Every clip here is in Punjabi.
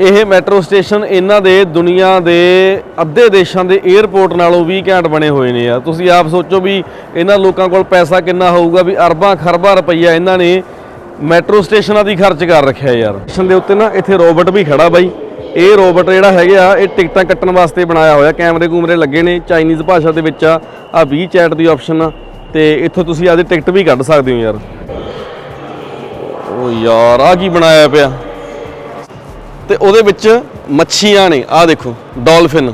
ਇਹ ਮੈਟਰੋ ਸਟੇਸ਼ਨ ਇਹਨਾਂ ਦੇ ਦੁਨੀਆ ਦੇ ਅੱਧੇ ਦੇਸ਼ਾਂ ਦੇ 에ਅਰਪੋਰਟ ਨਾਲੋਂ ਵੀ ਘੈਂਟ ਬਣੇ ਹੋਏ ਨੇ ਯਾਰ ਤੁਸੀਂ ਆਪ ਸੋਚੋ ਵੀ ਇਹਨਾਂ ਲੋਕਾਂ ਕੋਲ ਪੈਸਾ ਕਿੰਨਾ ਹੋਊਗਾ, ਵੀ ਅਰਬਾਂ ਖਰਬਾਂ ਰੁਪਈਆ ਇਹਨਾਂ ਨੇ ਮੈਟਰੋ ਸਟੇਸ਼ਨਾਂ ਦੀ ਖਰਚ ਕਰ ਰੱਖਿਆ ਯਾਰ। ਸਟੇਸ਼ਨ ਦੇ ਉੱਤੇ ਨਾ ਇੱਥੇ ਰੋਬੋਟ ਵੀ ਖੜਾ ਬਾਈ। ਇਹ ਰੋਬੋਟ ਜਿਹੜਾ ਹੈਗਾ ਇਹ ਟਿਕਟਾਂ ਕੱਟਣ ਵਾਸਤੇ ਬਣਾਇਆ ਹੋਇਆ, ਕੈਮਰੇ ਕੂਮਰੇ ਲੱਗੇ ਨੇ, ਚਾਈਨੀਜ਼ ਭਾਸ਼ਾ ਦੇ ਵਿੱਚ ਆ। ਆ ਵੀ ਚੈਟ ਦੀ ਆਪਸ਼ਨ ਆ, ਤੇ ਇੱਥੋਂ ਤੁਸੀਂ ਆਪਦੀ ਟਿਕਟ ਵੀ ਕੱਢ ਸਕਦੇ ਹੋ ਯਾਰ। ਓ ਯਾਰ ਆ ਕੀ ਬਣਾਇਆ ਪਿਆ? ਤੇ ਉਹਦੇ ਵਿੱਚ ਮੱਛੀਆਂ ਨੇ। ਆਹ ਦੇਖੋ, ਡਾਲਫਿਨ।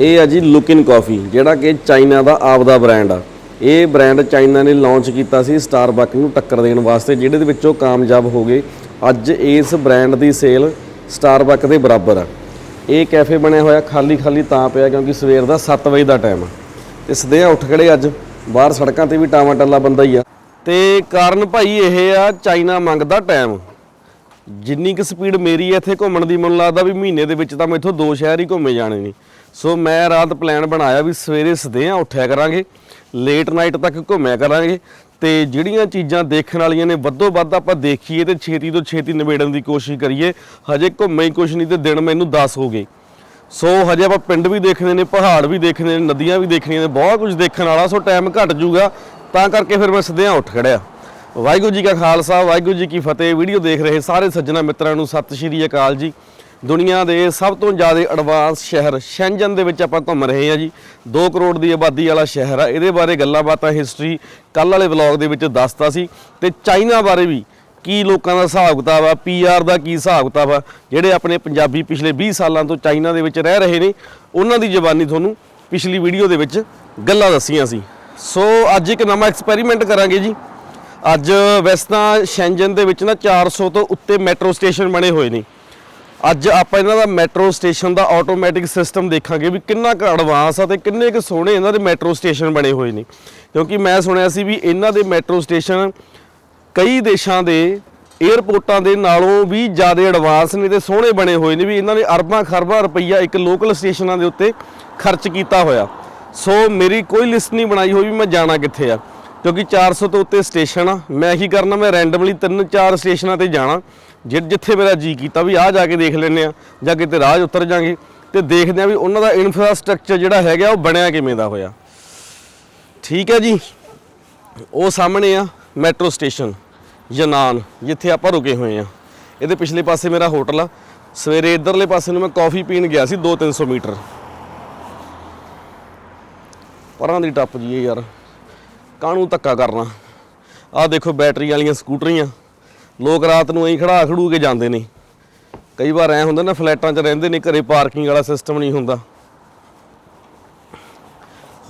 ਇਹ ਆ ਜੀ ਲੁਕਿਨ ਕਾਫੀ ਜਿਹੜਾ ਕਿ ਚਾਈਨਾ ਦਾ ਆਪ ਦਾ ਬ੍ਰਾਂਡ ਆ। ਇਹ ਬ੍ਰਾਂਡ ਚਾਈਨਾ ਨੇ ਲਾਂਚ ਕੀਤਾ ਸੀ ਸਟਾਰਬਕ ਨੂੰ ਟੱਕਰ ਦੇਣ ਵਾਸਤੇ, ਜਿਹਦੇ ਦੇ ਵਿੱਚੋਂ ਕਾਮਯਾਬ ਹੋ ਗਏ। ਅੱਜ ਇਸ ਬ੍ਰਾਂਡ ਦੀ ਸੇਲ ਸਟਾਰਬਕ ਦੇ ਬਰਾਬਰ ਆ। ਇਹ ਕੈਫੇ ਬਣਿਆ ਹੋਇਆ ਖਾਲੀ ਖਾਲੀ ਤਾਂ ਪਿਆ ਕਿਉਂਕਿ ਸਵੇਰ ਦਾ 7 ਵਜੇ ਦਾ ਟਾਈਮ ਆ। ਤੇ ਸਦਿਆਂ ਉੱਠ ਖੜੇ ਅੱਜ, ਬਾਹਰ ਸੜਕਾਂ ਤੇ ਵੀ ਟਾਵਾਂ ਟੱਲਾ ਬੰਦਾ ਹੀ ਆ। ਤੇ ਕਾਰਨ ਭਾਈ ਇਹ ਆ, ਚਾਈਨਾ ਮੰਗਦਾ ਟਾਈਮ ਜਿੰਨੀ ਕੁ ਸਪੀਡ ਮੇਰੀ ਇੱਥੇ ਘੁੰਮਣ ਦੀ, ਮੈਨੂੰ ਲੱਗਦਾ ਵੀ ਮਹੀਨੇ ਦੇ ਵਿੱਚ ਤਾਂ ਮੈਂ ਇੱਥੋਂ ਦੋ ਸ਼ਹਿਰ ਹੀ ਘੁੰਮੇ ਜਾਣੇ ਨੇ। ਸੋ ਮੈਂ ਰਾਤ ਪਲਾਨ ਬਣਾਇਆ ਵੀ ਸਵੇਰੇ ਸਦਿਆਂ ਉੱਠਿਆ ਕਰਾਂਗੇ। ਲੇਟ ਨਾਈਟ ਤੱਕ ਘੁੰਮਿਆ ਕਰਾਂਗੇ। ਤੇ ਜਿਹੜੀਆਂ ਚੀਜ਼ਾਂ ਦੇਖਣ ਵਾਲੀਆਂ ਨੇ, ਵੱਧੋ ਵੱਧ ਆਪਾਂ ਦੇਖੀਏ ਤੇ ਛੇਤੀ ਤੋਂ ਛੇਤੀ ਨਿਬੇੜਨ ਦੀ ਕੋਸ਼ਿਸ਼ ਕਰੀਏ। ਹਜੇ ਘੁੰਮੇ ਹੀ ਕੁਛ ਨਹੀਂ ਤੇ ਦਿਨ ਮੈਨੂੰ 10 ਹੋ ਗਏ। ਸੋ ਹਜੇ ਆਪਾਂ ਪਿੰਡ ਵੀ ਦੇਖਣੇ ਨੇ, ਪਹਾੜ ਵੀ ਦੇਖਣੇ ਨੇ, ਨਦੀਆਂ ਵੀ ਦੇਖਣੀਆਂ ਨੇ, ਬਹੁਤ ਕੁਝ ਦੇਖਣ ਵਾਲਾ, ਸੋ ਟਾਈਮ ਘਟ ਜੂਗਾ ਤਾਂ ਕਰਕੇ ਫਿਰ ਮੈਂ ਸਿੱਧਿਆਂ ਉੱਠ ਖੜਿਆ। ਵਾਹਿਗੁਰੂ ਜੀ ਕਾ ਖਾਲਸਾ, ਵਾਹਿਗੁਰੂ ਜੀ ਕੀ ਫਤਿਹ। ਵੀਡੀਓ ਦੇਖ ਰਹੇ ਸਾਰੇ ਸੱਜਣਾ ਮਿੱਤਰਾਂ ਨੂੰ ਸਤਿ ਸ਼੍ਰੀ ਅਕਾਲ ਜੀ। ਦੁਨੀਆ ਦੇ ਸਭ ਤੋਂ ਜ਼ਿਆਦਾ ਐਡਵਾਂਸ ਸ਼ਹਿਰ ਸ਼ੈਂਜਨ ਦੇ ਵਿੱਚ ਆਪਾਂ ਘੁੰਮ ਰਹੇ ਹਾਂ ਜੀ। 2 ਕਰੋੜ ਦੀ ਆਬਾਦੀ ਵਾਲਾ ਸ਼ਹਿਰ ਆ। ਇਹਦੇ ਬਾਰੇ ਗੱਲਾਂ ਬਾਤਾਂ ਹਿਸਟਰੀ ਕੱਲ ਵਾਲੇ ਵਲੌਗ ਦੇ ਵਿੱਚ ਦੱਸਤਾ ਸੀ। ਤੇ ਚਾਈਨਾ ਬਾਰੇ ਵੀ ਕੀ ਲੋਕਾਂ ਦਾ ਹਿਸਾਬ ਕਿਤਾਬ ਆ ਪੀਆਰ ਦਾ ਕੀ ਹਿਸਾਬ ਕਿਤਾਬ ਆ, ਜਿਹੜੇ ਆਪਣੇ ਪੰਜਾਬੀ ਪਿਛਲੇ 20 ਸਾਲਾਂ ਤੋਂ ਚਾਈਨਾ ਦੇ ਵਿੱਚ ਰਹਿ ਰਹੇ ਨੇ, ਉਹਨਾਂ ਦੀ ਜ਼ਬਾਨੀ ਤੁਹਾਨੂੰ ਪਿਛਲੀ ਵੀਡੀਓ ਦੇ ਵਿੱਚ ਗੱਲਾਂ ਦੱਸੀਆਂ ਸੀ। ਸੋ ਅੱਜ ਇੱਕ ਨਵਾਂ ਐਕਸਪੈਰੀਮੈਂਟ ਕਰਾਂਗੇ ਜੀ। ਅੱਜ ਵੈਸੇ ਤਾਂ ਸ਼ੈਂਜਨ ਦੇ ਵਿੱਚ ਨਾ 400 ਤੋਂ ਉੱਤੇ ਮੈਟਰੋ ਸਟੇਸ਼ਨ ਬਣੇ ਹੋਏ ਨੇ। ਅੱਜ ਆਪਾਂ ਇਹਨਾਂ ਦਾ ਮੈਟਰੋ ਸਟੇਸ਼ਨ ਦਾ ਆਟੋਮੈਟਿਕ ਸਿਸਟਮ ਦੇਖਾਂਗੇ ਵੀ ਕਿੰਨਾ ਕੁ ਐਡਵਾਂਸ ਆ ਤੇ ਕਿੰਨੇ ਕੁ ਸੋਹਣੇ ਇਹਨਾਂ ਦੇ ਮੈਟਰੋ ਸਟੇਸ਼ਨ ਬਣੇ ਹੋਏ ਨੇ। ਕਿਉਂਕਿ ਮੈਂ ਸੁਣਿਆ ਸੀ ਵੀ ਇਹਨਾਂ ਦੇ ਮੈਟਰੋ ਸਟੇਸ਼ਨ ਕਈ ਦੇਸ਼ਾਂ ਦੇ 에ਅਰਪੋਰਟਾਂ ਦੇ ਨਾਲੋਂ ਵੀ ਜ਼ਿਆਦਾ ਐਡਵਾਂਸ ਨੇ ਤੇ ਸੋਹਣੇ ਬਣੇ ਹੋਏ ਨੇ ਵੀ ਇਹਨਾਂ ਨੇ ਅਰਬਾਂ ਖਰਬਾਂ ਰੁਪਈਆ ਇੱਕ ਲੋਕਲ ਸਟੇਸ਼ਨਾਂ ਦੇ ਉੱਤੇ ਖਰਚ ਕੀਤਾ ਹੋਇਆ। ਸੋ ਮੇਰੀ ਕੋਈ ਲਿਸਟ ਨਹੀਂ ਬਣਾਈ ਹੋਈ ਵੀ ਮੈਂ ਜਾਣਾ ਕਿੱਥੇ ਆ। ਕਿਉਂਕਿ 400 ਤੋਂ ਉੱਤੇ ਸਟੇਸ਼ਨ ਆ। ਮੈਂ ਕੀ ਕਰਨਾ, ਮੈਂ ਰੈਂਡਮਲੀ ਤਿੰਨ ਚਾਰ ਸਟੇਸ਼ਨਾਂ ਤੇ ਜਾਣਾ। ਜਿੱਥੇ ਮੇਰਾ ਜੀ ਕੀਤਾ ਵੀ ਆ ਜਾ ਕੇ ਦੇਖ ਲੈਂਦੇ ਆ ਜਾਂ ਕਿਤੇ ਰਾਹ ਉਤਰ ਜਾਾਂਗੇ, ਤੇ ਦੇਖਦੇ ਆ ਵੀ ਉਹਨਾਂ ਦਾ ਇਨਫਰਾਸਟ੍ਰਕਚਰ ਜਿਹੜਾ ਹੈਗਾ ਉਹ ਬਣਿਆ ਕਿਵੇਂ ਦਾ ਹੋਇਆ। ਠੀਕ ਹੈ ਜੀ? ਉਹ ਸਾਹਮਣੇ ਆ ਮੈਟਰੋ ਸਟੇਸ਼ਨ, ਯਨਾਨ, ਜਿੱਥੇ ਆਪਾਂ ਰੁਕੇ ਹੋਏ ਆ ਇਹਦੇ ਪਿਛਲੇ ਪਾਸੇ ਮੇਰਾ ਹੋਟਲ ਆ। ਸਵੇਰੇ ਇਧਰਲੇ ਪਾਸੇ ਨੂੰ ਮੈਂ ਕਾਫੀ ਪੀਣ ਗਿਆ ਸੀ 2-300 ਮੀਟਰ। ਪਰਾਂ ਦੀ ਟੱਪ ਜੀਏ ਯਾਰ। ਕਾਹਨੂੰ ਧੱਕਾ ਕਰਨਾ? ਆਹ ਦੇਖੋ ਬੈਟਰੀ ਵਾਲੀਆਂ ਸਕੂਟਰੀਆਂ। ਲੋਕ ਰਾਤ ਨੂੰ ਐਂ ਖੜਾ ਖੜੂ ਕੇ ਜਾਂਦੇ ਨੇ। ਕਈ ਵਾਰ ਐ ਹੁੰਦਾ ਨਾ, ਫਲੈਟਾਂ 'ਚ ਰਹਿੰਦੇ ਨੇ, ਘਰੇ ਪਾਰਕਿੰਗ ਵਾਲਾ ਸਿਸਟਮ ਨਹੀਂ ਹੁੰਦਾ।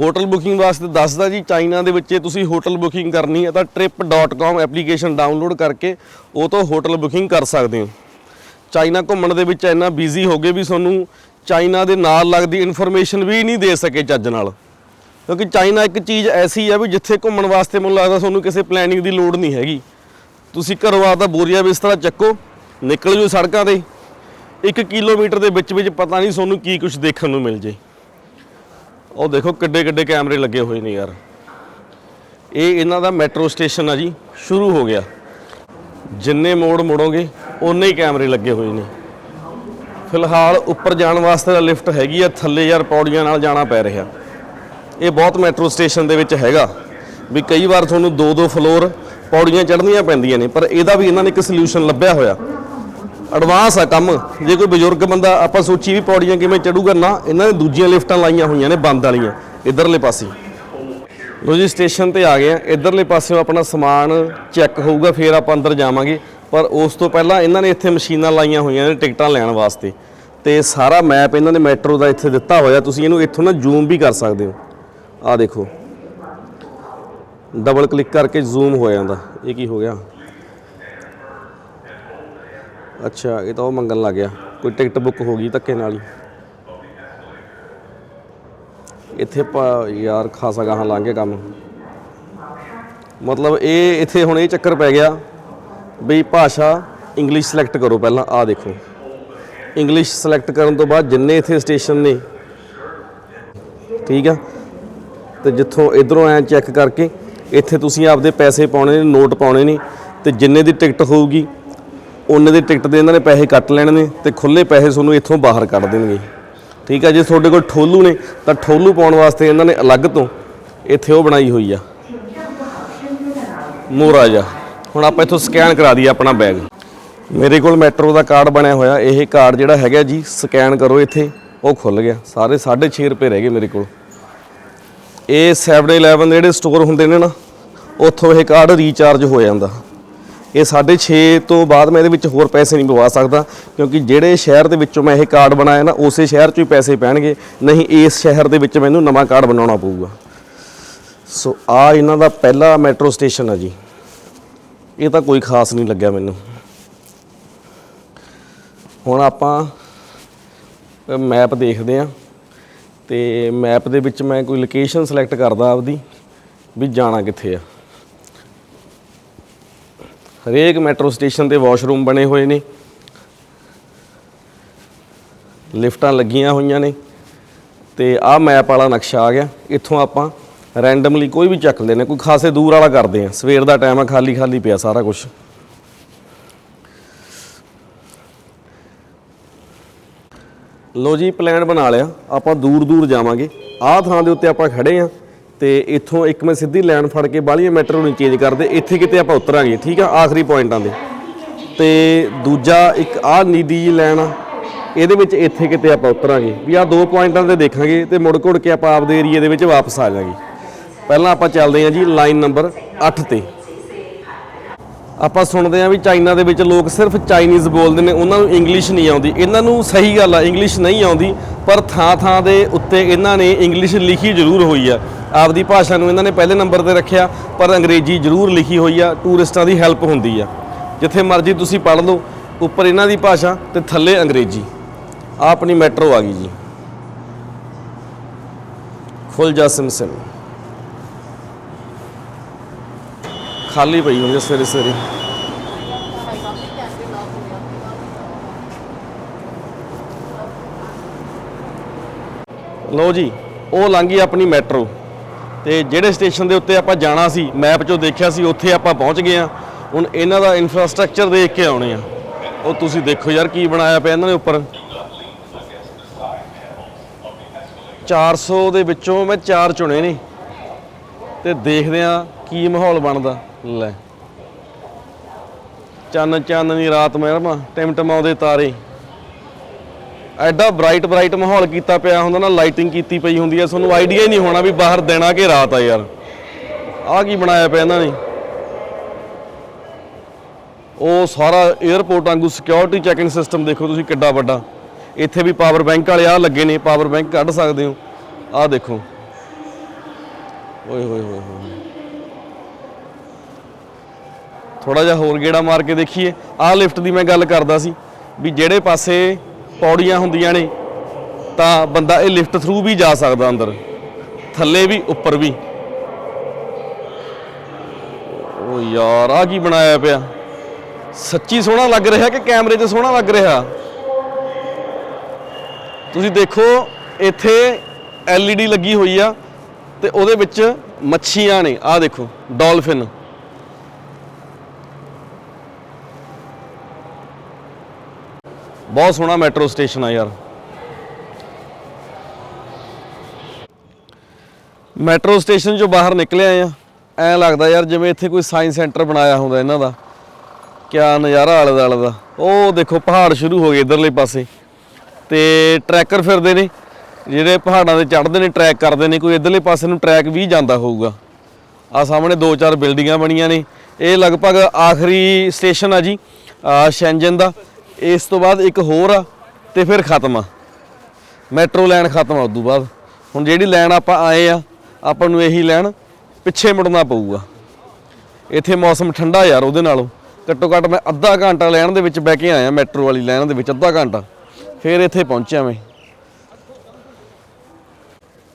ਹੋਟਲ ਬੁਕਿੰਗ ਵਾਸਤੇ ਦੱਸਦਾ ਜੀ, ਚਾਈਨਾ ਦੇ ਵਿੱਚ ਤੁਸੀਂ ਹੋਟਲ ਬੁਕਿੰਗ ਕਰਨੀ ਹੈ ਤਾਂ trip.com ਐਪਲੀਕੇਸ਼ਨ ਡਾਊਨਲੋਡ ਕਰਕੇ ਉਹ ਤੋਂ ਹੋਟਲ ਬੁਕਿੰਗ ਕਰ ਸਕਦੇ ਹੋ। ਚਾਈਨਾ ਘੁੰਮਣ ਦੇ ਵਿੱਚ ਇੰਨਾ ਬਿਜ਼ੀ ਹੋ ਗਏ ਵੀ ਤੁਹਾਨੂੰ ਚਾਈਨਾ ਦੇ ਨਾਲ ਲੱਗਦੀ ਇਨਫੋਰਮੇਸ਼ਨ ਵੀ ਨਹੀਂ ਦੇ ਸਕੇ ਚੱਜ ਨਾਲ। ਕਿਉਂਕਿ ਚਾਈਨਾ ਇੱਕ ਚੀਜ਼ ਐਸੀ ਹੈ ਵੀ ਜਿੱਥੇ ਘੁੰਮਣ ਵਾਸਤੇ ਮੈਨੂੰ ਲੱਗਦਾ ਤੁਹਾਨੂੰ ਕਿਸੇ ਪਲੈਨਿੰਗ ਦੀ ਲੋੜ ਨਹੀਂ ਹੈਗੀ। ਤੁਸੀਂ ਘਰੋਂ ਆਪਦਾ ਬੋਰੀਆ ਬਿਸਤਰਾ ਚੱਕੋ, ਨਿਕਲ ਜੂ ਸੜਕਾਂ ਤੇ। 1 ਕਿਲੋਮੀਟਰ ਦੇ ਵਿੱਚ ਵਿੱਚ ਪਤਾ ਨਹੀਂ ਤੁਹਾਨੂੰ ਕੀ ਕੁਝ ਦੇਖਣ ਨੂੰ ਮਿਲ ਜੇ। ਉਹ ਦੇਖੋ ਕਿੱਡੇ ਕਿੱਡੇ ਕੈਮਰੇ ਲੱਗੇ ਹੋਏ ਨੇ ਯਾਰ। ਇਹ ਇਹਨਾਂ ਦਾ ਮੈਟਰੋ ਸਟੇਸ਼ਨ ਆ ਜੀ, ਸ਼ੁਰੂ ਹੋ ਗਿਆ। ਜਿੰਨੇ ਮੋੜ ਮੁੜੋਗੇ ਉਨੇ ਹੀ ਕੈਮਰੇ ਲੱਗੇ ਹੋਏ ਨੇ। ਫਿਲਹਾਲ ਉੱਪਰ ਜਾਣ ਵਾਸਤੇ ਤਾਂ ਲਿਫਟ ਹੈਗੀ ਆ, ਥੱਲੇ ਯਾਰ ਪੌੜੀਆਂ ਨਾਲ ਜਾਣਾ ਪੈ ਰਿਹਾ। ਇਹ ਬਹੁਤ ਮੈਟਰੋ ਸਟੇਸ਼ਨ ਦੇ ਵਿੱਚ ਹੈਗਾ। ਵੀ ਕਈ ਵਾਰ ਤੁਹਾਨੂੰ ਦੋ ਦੋ ਫਲੋਰ ਪੌੜੀਆਂ ਚੜ੍ਹਨੀਆਂ ਪੈਂਦੀਆਂ ਨੇ, ਪਰ ਇਹਦਾ ਵੀ ਇਹਨਾਂ ਨੇ ਇੱਕ ਸੋਲੂਸ਼ਨ ਲੱਭਿਆ ਹੋਇਆ। ਐਡਵਾਂਸ ਆ ਕੰਮ, ਜੇ ਕੋਈ ਬਜ਼ੁਰਗ ਬੰਦਾ, ਆਪਾਂ ਸੋਚੀ ਵੀ ਪੌੜੀਆਂ ਕਿਵੇਂ ਚੜੂਗਾ ਨਾ, ਇਹਨਾਂ ਨੇ ਦੂਜੀਆਂ ਲਿਫਟਾਂ ਲਾਈਆਂ ਹੋਈਆਂ ਨੇ, ਬੰਦ ਵਾਲੀਆਂ, ਇਧਰਲੇ ਪਾਸੇ। ਲੋ ਜੀ ਸਟੇਸ਼ਨ ਤੇ ਆ ਗਏ ਆ ਇਧਰਲੇ ਪਾਸਿਓਂ ਆਪਣਾ ਸਮਾਨ ਚੈੱਕ ਹੋਊਗਾ, ਫਿਰ ਆਪਾਂ ਅੰਦਰ ਜਾਵਾਂਗੇ। ਪਰ ਉਸ ਤੋਂ ਪਹਿਲਾਂ ਇਹਨਾਂ ਨੇ ਇੱਥੇ ਮਸ਼ੀਨਾਂ ਲਾਈਆਂ ਹੋਈਆਂ ਨੇ ਟਿਕਟਾਂ ਲੈਣ ਵਾਸਤੇ। ਤੇ ਸਾਰਾ ਮੈਪ ਇਹਨਾਂ ਨੇ ਮੈਟਰੋ ਦਾ ਇੱਥੇ ਦਿੱਤਾ ਹੋਇਆ, ਤੁਸੀਂ ਇਹਨੂੰ ਇੱਥੋਂ ਨਾ ਜ਼ੂਮ ਵੀ ਕਰ ਸਕਦੇ ਹੋ। ਆਹ ਦੇਖੋ। ਡਬਲ ਕਲਿੱਕ ਕਰਕੇ ਜ਼ੂਮ ਹੋ ਜਾਂਦਾ। ਇਹ ਕੀ ਹੋ ਗਿਆ? ਅੱਛਾ, ਇਹ ਤਾਂ ਉਹ ਮੰਗਣ ਲੱਗ ਗਿਆ। ਕੋਈ ਟਿਕਟ ਬੁੱਕ ਹੋ ਗਈ ਧੱਕੇ ਨਾਲ ਹੀ। ਇੱਥੇ ਯਾਰ ਖਾਸਾ ਗਾਹਾਂ ਲੰਘ ਗਿਆ ਕੰਮ। ਮਤਲਬ ਇਹ ਇੱਥੇ ਹੁਣ ਇਹ ਚੱਕਰ ਪੈ ਗਿਆ ਵੀ ਭਾਸ਼ਾ ਇੰਗਲਿਸ਼ ਸਿਲੈਕਟ ਕਰੋ ਪਹਿਲਾਂ ਆ ਦੇਖੋ। ਇੰਗਲਿਸ਼ ਸਿਲੈਕਟ ਕਰਨ ਤੋਂ ਬਾਅਦ ਜਿੰਨੇ ਇੱਥੇ ਸਟੇਸ਼ਨ ਨੇ, ਠੀਕ ਆ? ਤੇ ਜਿੱਥੋਂ ਇਧਰੋਂ ਐ ਚੈੱਕ ਕਰਕੇ ਇੱਥੇ ਤੁਸੀਂ ਆਪਦੇ ਪੈਸੇ ਪਾਉਣੇ ਨੇ, ਨੋਟ ਪਾਉਣੇ ਨੇ ਤੇ ਜਿੰਨੇ ਦੀ ਟਿਕਟ ਹੋਊਗੀ, ਉਹਨੇ ਦੀ ਟਿਕਟ ਦੇ ਇਹਨਾਂ ਨੇ ਪੈਸੇ ਕੱਟ ਲੈਣੇ ਨੇ ਤੇ ਖੁੱਲੇ ਪੈਸੇ ਤੁਹਾਨੂੰ ਇੱਥੋਂ ਬਾਹਰ ਕੱਢ ਦੇਣਗੇ। ਠੀਕ ਆ, ਜੇ ਤੁਹਾਡੇ ਕੋਲ ਠੋਲੂ ਨੇ, ਤਾਂ ਠੋਲੂ ਪਾਉਣ ਵਾਸਤੇ ਇਹਨਾਂ ਨੇ ਅਲੱਗ ਤੋਂ ਇੱਥੇ ਉਹ ਬਣਾਈ ਹੋਈ ਆ। ਮੋਰਾ ਜਾ ਹੁਣ ਆਪਾਂ ਇੱਥੋਂ ਸਕੈਨ ਕਰਾ ਦਈਏ ਆਪਣਾ ਬੈਗ। ਮੇਰੇ ਕੋਲ ਮੈਟਰੋ ਦਾ ਕਾਰਡ ਬਣਿਆ ਹੋਇਆ, ਇਹ ਕਾਰਡ ਜਿਹੜਾ ਹੈਗਾ ਜੀ, ਸਕੈਨ ਕਰੋ ਇੱਥੇ, ਉਹ ਖੁੱਲ ਗਿਆ। ਸਾਰੇ 6.5 ਰੁਪਏ ਰਹਿ ਗਏ ਮੇਰੇ ਕੋਲ। ਇਹ 7-11 ਜਿਹੜੇ ਸਟੋਰ ਹੁੰਦੇ ਨੇ ਨਾ, ਉੱਥੋਂ ਇਹ ਕਾਰਡ ਰੀਚਾਰਜ ਹੋ ਜਾਂਦਾ। ਇਹ 6.5 ਤੋਂ ਬਾਅਦ ਮੈਂ ਇਹਦੇ ਵਿੱਚ ਹੋਰ ਪੈਸੇ ਨਹੀਂ ਪਵਾ ਸਕਦਾ, ਕਿਉਂਕਿ ਜਿਹੜੇ ਸ਼ਹਿਰ ਦੇ ਵਿੱਚੋਂ ਮੈਂ ਇਹ ਕਾਰਡ ਬਣਾਇਆ ਨਾ, ਉਸੇ ਸ਼ਹਿਰ 'ਚੋਂ ਹੀ ਪੈਸੇ ਪੈਣਗੇ, ਨਹੀਂ ਇਸ ਸ਼ਹਿਰ ਦੇ ਵਿੱਚ ਮੈਨੂੰ ਨਵਾਂ ਕਾਰਡ ਬਣਾਉਣਾ ਪਊਗਾ। ਸੋ ਆ ਇਹਨਾਂ ਦਾ ਪਹਿਲਾ ਮੈਟਰੋ ਸਟੇਸ਼ਨ ਆ ਜੀ। ਇਹ ਤਾਂ ਕੋਈ ਖਾਸ ਨਹੀਂ ਲੱਗਿਆ ਮੈਨੂੰ। ਹੁਣ ਆਪਾਂ ਮੈਪ ਦੇਖਦੇ ਆ ਤੇ ਮੈਪ ਦੇ ਵਿੱਚ ਮੈਂ ਕੋਈ ਲੋਕੇਸ਼ਨ ਸਿਲੈਕਟ ਕਰਦਾ ਆਪਦੀ, ਵੀ ਜਾਣਾ ਕਿੱਥੇ ਆ। ਹਰੇਕ ਮੈਟਰੋ ਸਟੇਸ਼ਨ ਤੇ ਵਾਸ਼ਰੂਮ ਬਣੇ ਹੋਏ ਨੇ। ਲਿਫਟਾਂ ਲੱਗੀਆਂ ਹੋਈਆਂ ਨੇ ਤੇ ਆਹ ਮੈਪ ਵਾਲਾ ਨਕਸ਼ਾ ਆ ਗਿਆ। ਇੱਥੋਂ ਆਪਾਂ ਰੈਂਡਮਲੀ ਕੋਈ ਵੀ ਚੱਕ ਲੈਨੇ ਕੋਈ ਖਾਸੇ ਦੂਰ ਵਾਲਾ ਕਰਦੇ ਆ। ਸਵੇਰ ਦਾ ਟਾਈਮ ਆ ਖਾਲੀ ਖਾਲੀ ਪਿਆ ਸਾਰਾ ਕੁਝ ਲੋ ਜੀ ਪਲਾਨ ਬਣਾ ਲਿਆ। ਆਪਾਂ ਦੂਰ ਦੂਰ ਜਾਵਾਂਗੇ। ਆਹ ਥਾਂ ਦੇ ਉੱਤੇ ਆਪਾਂ ਖੜੇ ਆ ਤੇ ਇੱਥੋਂ ਇੱਕ ਮੈਂ ਸਿੱਧੀ ਲਾਈਨ ਫੜ ਕੇ ਬਾਹਲੀਆਂ ਮੈਟਰੋ ਨੂੰ ਚੇਂਜ ਕਰਦੇ ਇੱਥੇ ਕਿਤੇ ਆਪਾਂ ਉਤਰਾਂਗੇ, ਠੀਕ ਆ? ਆਖਰੀ ਪੁਆਇੰਟਾਂ ਦੇ। ਤੇ ਦੂਜਾ ਇੱਕ ਆਹ ਨੀਦੀ ਜੀ ਲਾਈਨ ਆ। ਇਹਦੇ ਵਿੱਚ ਇੱਥੇ ਕਿਤੇ ਆਪਾਂ ਉਤਰਾਂਗੇ। ਵੀ ਆਹ ਦੋ ਪੁਆਇੰਟਾਂ ਤੇ ਦੇਖਾਂਗੇ ਤੇ ਮੁੜ ਘੁੜ ਕੇ ਆਪਾਂ ਆਪਦੇ ਏਰੀਏ ਦੇ ਵਿੱਚ ਵਾਪਸ ਆ ਜਾਾਂਗੇ। ਪਹਿਲਾਂ ਆਪਾਂ ਚੱਲਦੇ ਹਾਂ ਜੀ ਲਾਈਨ ਨੰਬਰ 8 ਤੇ। ਆਪਾਂ ਸੁਣਦੇ ਆ ਵੀ ਚਾਈਨਾ ਦੇ ਵਿੱਚ ਲੋਕ ਸਿਰਫ ਚਾਈਨੀਜ਼ ਬੋਲਦੇ ਨੇ, ਉਹਨਾਂ ਨੂੰ ਇੰਗਲਿਸ਼ ਨਹੀਂ ਆਉਂਦੀ। ਇਹਨਾਂ ਨੂੰ ਸਹੀ ਗੱਲ ਆ ਇੰਗਲਿਸ਼ ਨਹੀਂ ਆਉਂਦੀ, ਪਰ ਥਾਂ ਥਾਂ ਦੇ ਉੱਤੇ ਇਹਨਾਂ ਨੇ ਇੰਗਲਿਸ਼ ਲਿਖੀ ਜ਼ਰੂਰ ਹੋਈ ਆ। ਆਪਦੀ ਭਾਸ਼ਾ ਨੂੰ ਇਹਨਾਂ ਨੇ ਪਹਿਲੇ ਨੰਬਰ ਤੇ ਰੱਖਿਆ, ਪਰ ਅੰਗਰੇਜ਼ੀ ਜ਼ਰੂਰ ਲਿਖੀ ਹੋਈ ਆ, ਟੂਰਿਸਟਾਂ ਦੀ ਹੈਲਪ ਹੁੰਦੀ ਆ। ਜਿੱਥੇ ਮਰਜ਼ੀ ਤੁਸੀਂ ਪੜ੍ਹ ਲਓ, ਉੱਪਰ ਇਹਨਾਂ ਦੀ ਭਾਸ਼ਾ ਤੇ ਥੱਲੇ ਅੰਗਰੇਜ਼ੀ। ਆ ਆਪਣੀ ਮੈਟਰੋ ਆ ਗਈ ਜੀ। ਫੁੱਲ ਜਾ ਸਿਮ ਸਿਮ ਖਾਲੀ ਪਈ ਹੁੰਦੀ ਸਵੇਰੇ ਸਵੇਰੇ। ਲਓ ਜੀ, ਉਹ ਲੰਘੀ ਆਪਣੀ ਮੈਟਰੋ। ਤੇ ਜਿਹੜੇ ਸਟੇਸ਼ਨ ਦੇ ਉੱਤੇ ਆਪਾਂ ਜਾਣਾ ਸੀ, ਮੈਪ 'ਚੋਂ ਦੇਖਿਆ ਸੀ, ਉੱਥੇ ਆਪਾਂ ਪਹੁੰਚ ਗਏ ਆ। ਹੁਣ ਇਹਨਾਂ ਦਾ ਇਨਫਰਾਸਟ੍ਰਕਚਰ ਦੇਖ ਕੇ ਆਉਣੇ ਆ। ਉਹ ਤੁਸੀਂ ਦੇਖੋ ਯਾਰ ਕੀ ਬਣਾਇਆ ਪਿਆ ਇਹਨਾਂ ਦੇ ਉੱਪਰ। 400 ਦੇ ਵਿੱਚੋਂ ਮੈਂ 4 ਚੁਣੇ ਨੇ। ਤੇ ਦੇਖਦੇ ਆ ਕੀ ਮਾਹੌਲ ਬਣਦਾ। ਲੈ। ਚੰਨ ਚਾਨਣੀ ਰਾਤ ਮਹਿਰਮਾ ਟਿਮਟਮਾਉਂਦੇ ਤਾਰੇ। ਐਡਾ ਬ੍ਰਾਈਟ ਬ੍ਰਾਈਟ ਮਾਹੌਲ ਕੀਤਾ ਪਿਆ ਹੁੰਦਾ ਨਾ ਲਾਈਟਿੰਗ ਕੀਤੀ ਪਈ ਹੁੰਦੀ ਹੈ ਤੁਹਾਨੂੰ ਆਈਡੀਆ ਹੀ ਨਹੀਂ ਹੋਣਾ ਵੀ ਬਾਹਰ ਦਿਨ ਕਿ ਰਾਤ ਆ ਯਾਰ। ਆਹ ਕੀ ਬਣਾਇਆ ਪਿਆ ਇਹਨਾਂ ਨੇ? ਉਹ ਸਾਰਾ 에어ਪੋਰਟ ਵਾਂਗੂ ਸਿਕਿਉਰਿਟੀ ਚੈਕਿੰਗ ਸਿਸਟਮ ਦੇਖੋ ਤੁਸੀਂ ਕਿੱਡਾ ਵੱਡਾ। ਇੱਥੇ ਵੀ ਪਾਵਰ ਬੈਂਕ ਵਾਲੇ ਆ ਲੱਗੇ ਨੇ ਪਾਵਰ ਬੈਂਕ ਕੱਢ ਸਕਦੇ ਹੋ। ਆਹ ਦੇਖੋ। ਓਏ ਹੋਏ ਹੋਏ ਹੋਏ ਥੋੜਾ ਜਿਹਾ ਹੋਰ ਗੇੜਾ ਮਾਰ ਕੇ ਦੇਖੀਏ। ਆਹ ਲਿਫਟ ਦੀ ਮੈਂ ਗੱਲ ਕਰਦਾ ਸੀ ਵੀ ਜਿਹੜੇ ਪਾਸੇ ਪੌੜੀਆਂ ਹੁੰਦੀਆਂ ਨੇ, ਤਾਂ ਬੰਦਾ ਇਹ ਲਿਫਟ ਥਰੂ ਵੀ ਜਾ ਸਕਦਾ ਅੰਦਰ, ਥੱਲੇ ਵੀ, ਉੱਪਰ ਵੀ। ਓ ਯਾਰ ਆ ਕੀ ਬਣਾਇਆ ਪਿਆ? ਸੱਚੀ ਸੋਹਣਾ ਲੱਗ ਰਿਹਾ ਕਿ ਕੈਮਰੇ 'ਚ ਸੋਹਣਾ ਲੱਗ ਰਿਹਾ? ਤੁਸੀਂ ਦੇਖੋ, ਇੱਥੇ LED ਲੱਗੀ ਹੋਈ ਆ ਤੇ ਉਹਦੇ ਵਿੱਚ ਮੱਛੀਆਂ ਨੇ। ਆਹ ਦੇਖੋ, ਡਾਲਫਿਨ। ਬਹੁਤ ਸੋਹਣਾ ਮੈਟਰੋ ਸਟੇਸ਼ਨ ਆ ਯਾਰ। ਮੈਟਰੋ ਸਟੇਸ਼ਨ ਚੋਂ ਬਾਹਰ ਨਿਕਲੇ ਆ। ਐ ਲੱਗਦਾ ਯਾਰ ਜਿਵੇਂ ਇੱਥੇ ਕੋਈ ਸਾਇੰਸ ਸੈਂਟਰ ਬਣਾਇਆ ਹੁੰਦਾ ਇਹਨਾਂ ਦਾ। ਕਿਆ ਨਜ਼ਾਰਾ ਆਲੇ ਦੁਆਲੇ ਦਾ ਉਹ ਦੇਖੋ, ਪਹਾੜ ਸ਼ੁਰੂ ਹੋ ਗਏ ਇਧਰਲੇ ਪਾਸੇ। ਤੇ ਟਰੈਕਰ ਫਿਰਦੇ ਨੇ। ਜਿਹੜੇ ਪਹਾੜਾਂ ਤੇ ਚੜ੍ਹਦੇ ਨੇ, ਟਰੈਕ ਕਰਦੇ ਨੇ। ਕੋਈ ਇਧਰਲੇ ਪਾਸੇ ਨੂੰ ਟਰੈਕ ਵੀ ਜਾਂਦਾ ਹੋਊਗਾ। ਆ ਸਾਹਮਣੇ ਦੋ ਚਾਰ ਬਿਲਡਿੰਗਾਂ ਬਣੀਆਂ ਨੇ। ਇਹ ਲਗਭਗ ਆਖਰੀ ਸਟੇਸ਼ਨ ਆ ਜੀ ਆ ਸ਼ੈਂਜਨ ਦਾ। ਇਸ ਤੋਂ ਬਾਅਦ ਇੱਕ ਹੋਰ ਆ ਤੇ ਫਿਰ ਖਤਮ ਆ। ਮੈਟਰੋ ਲਾਈਨ ਖਤਮ ਆ ਉਦੋਂ ਬਾਅਦ। ਹੁਣ ਜਿਹੜੀ ਲਾਈਨ ਆਪਾਂ ਆਏ ਆ, ਆਪਾਂ ਨੂੰ ਇਹੀ ਲਾਈਨ ਪਿੱਛੇ ਮੁੜਨਾ ਪਊਗਾ। ਇੱਥੇ ਮੌਸਮ ਠੰਡਾ ਯਾਰ ਉਹਦੇ ਨਾਲੋਂ। ਘੱਟੋ ਘੱਟ ਮੈਂ ਅੱਧਾ ਘੰਟਾ ਲਾਈਨ ਦੇ ਵਿੱਚ ਬਹਿ ਕੇ ਆਇਆ ਮੈਟਰੋ ਵਾਲੀ ਲਾਈਨ ਦੇ ਵਿੱਚ, ਅੱਧਾ ਘੰਟਾ। ਫਿਰ ਇੱਥੇ ਪਹੁੰਚਿਆ ਮੈਂ।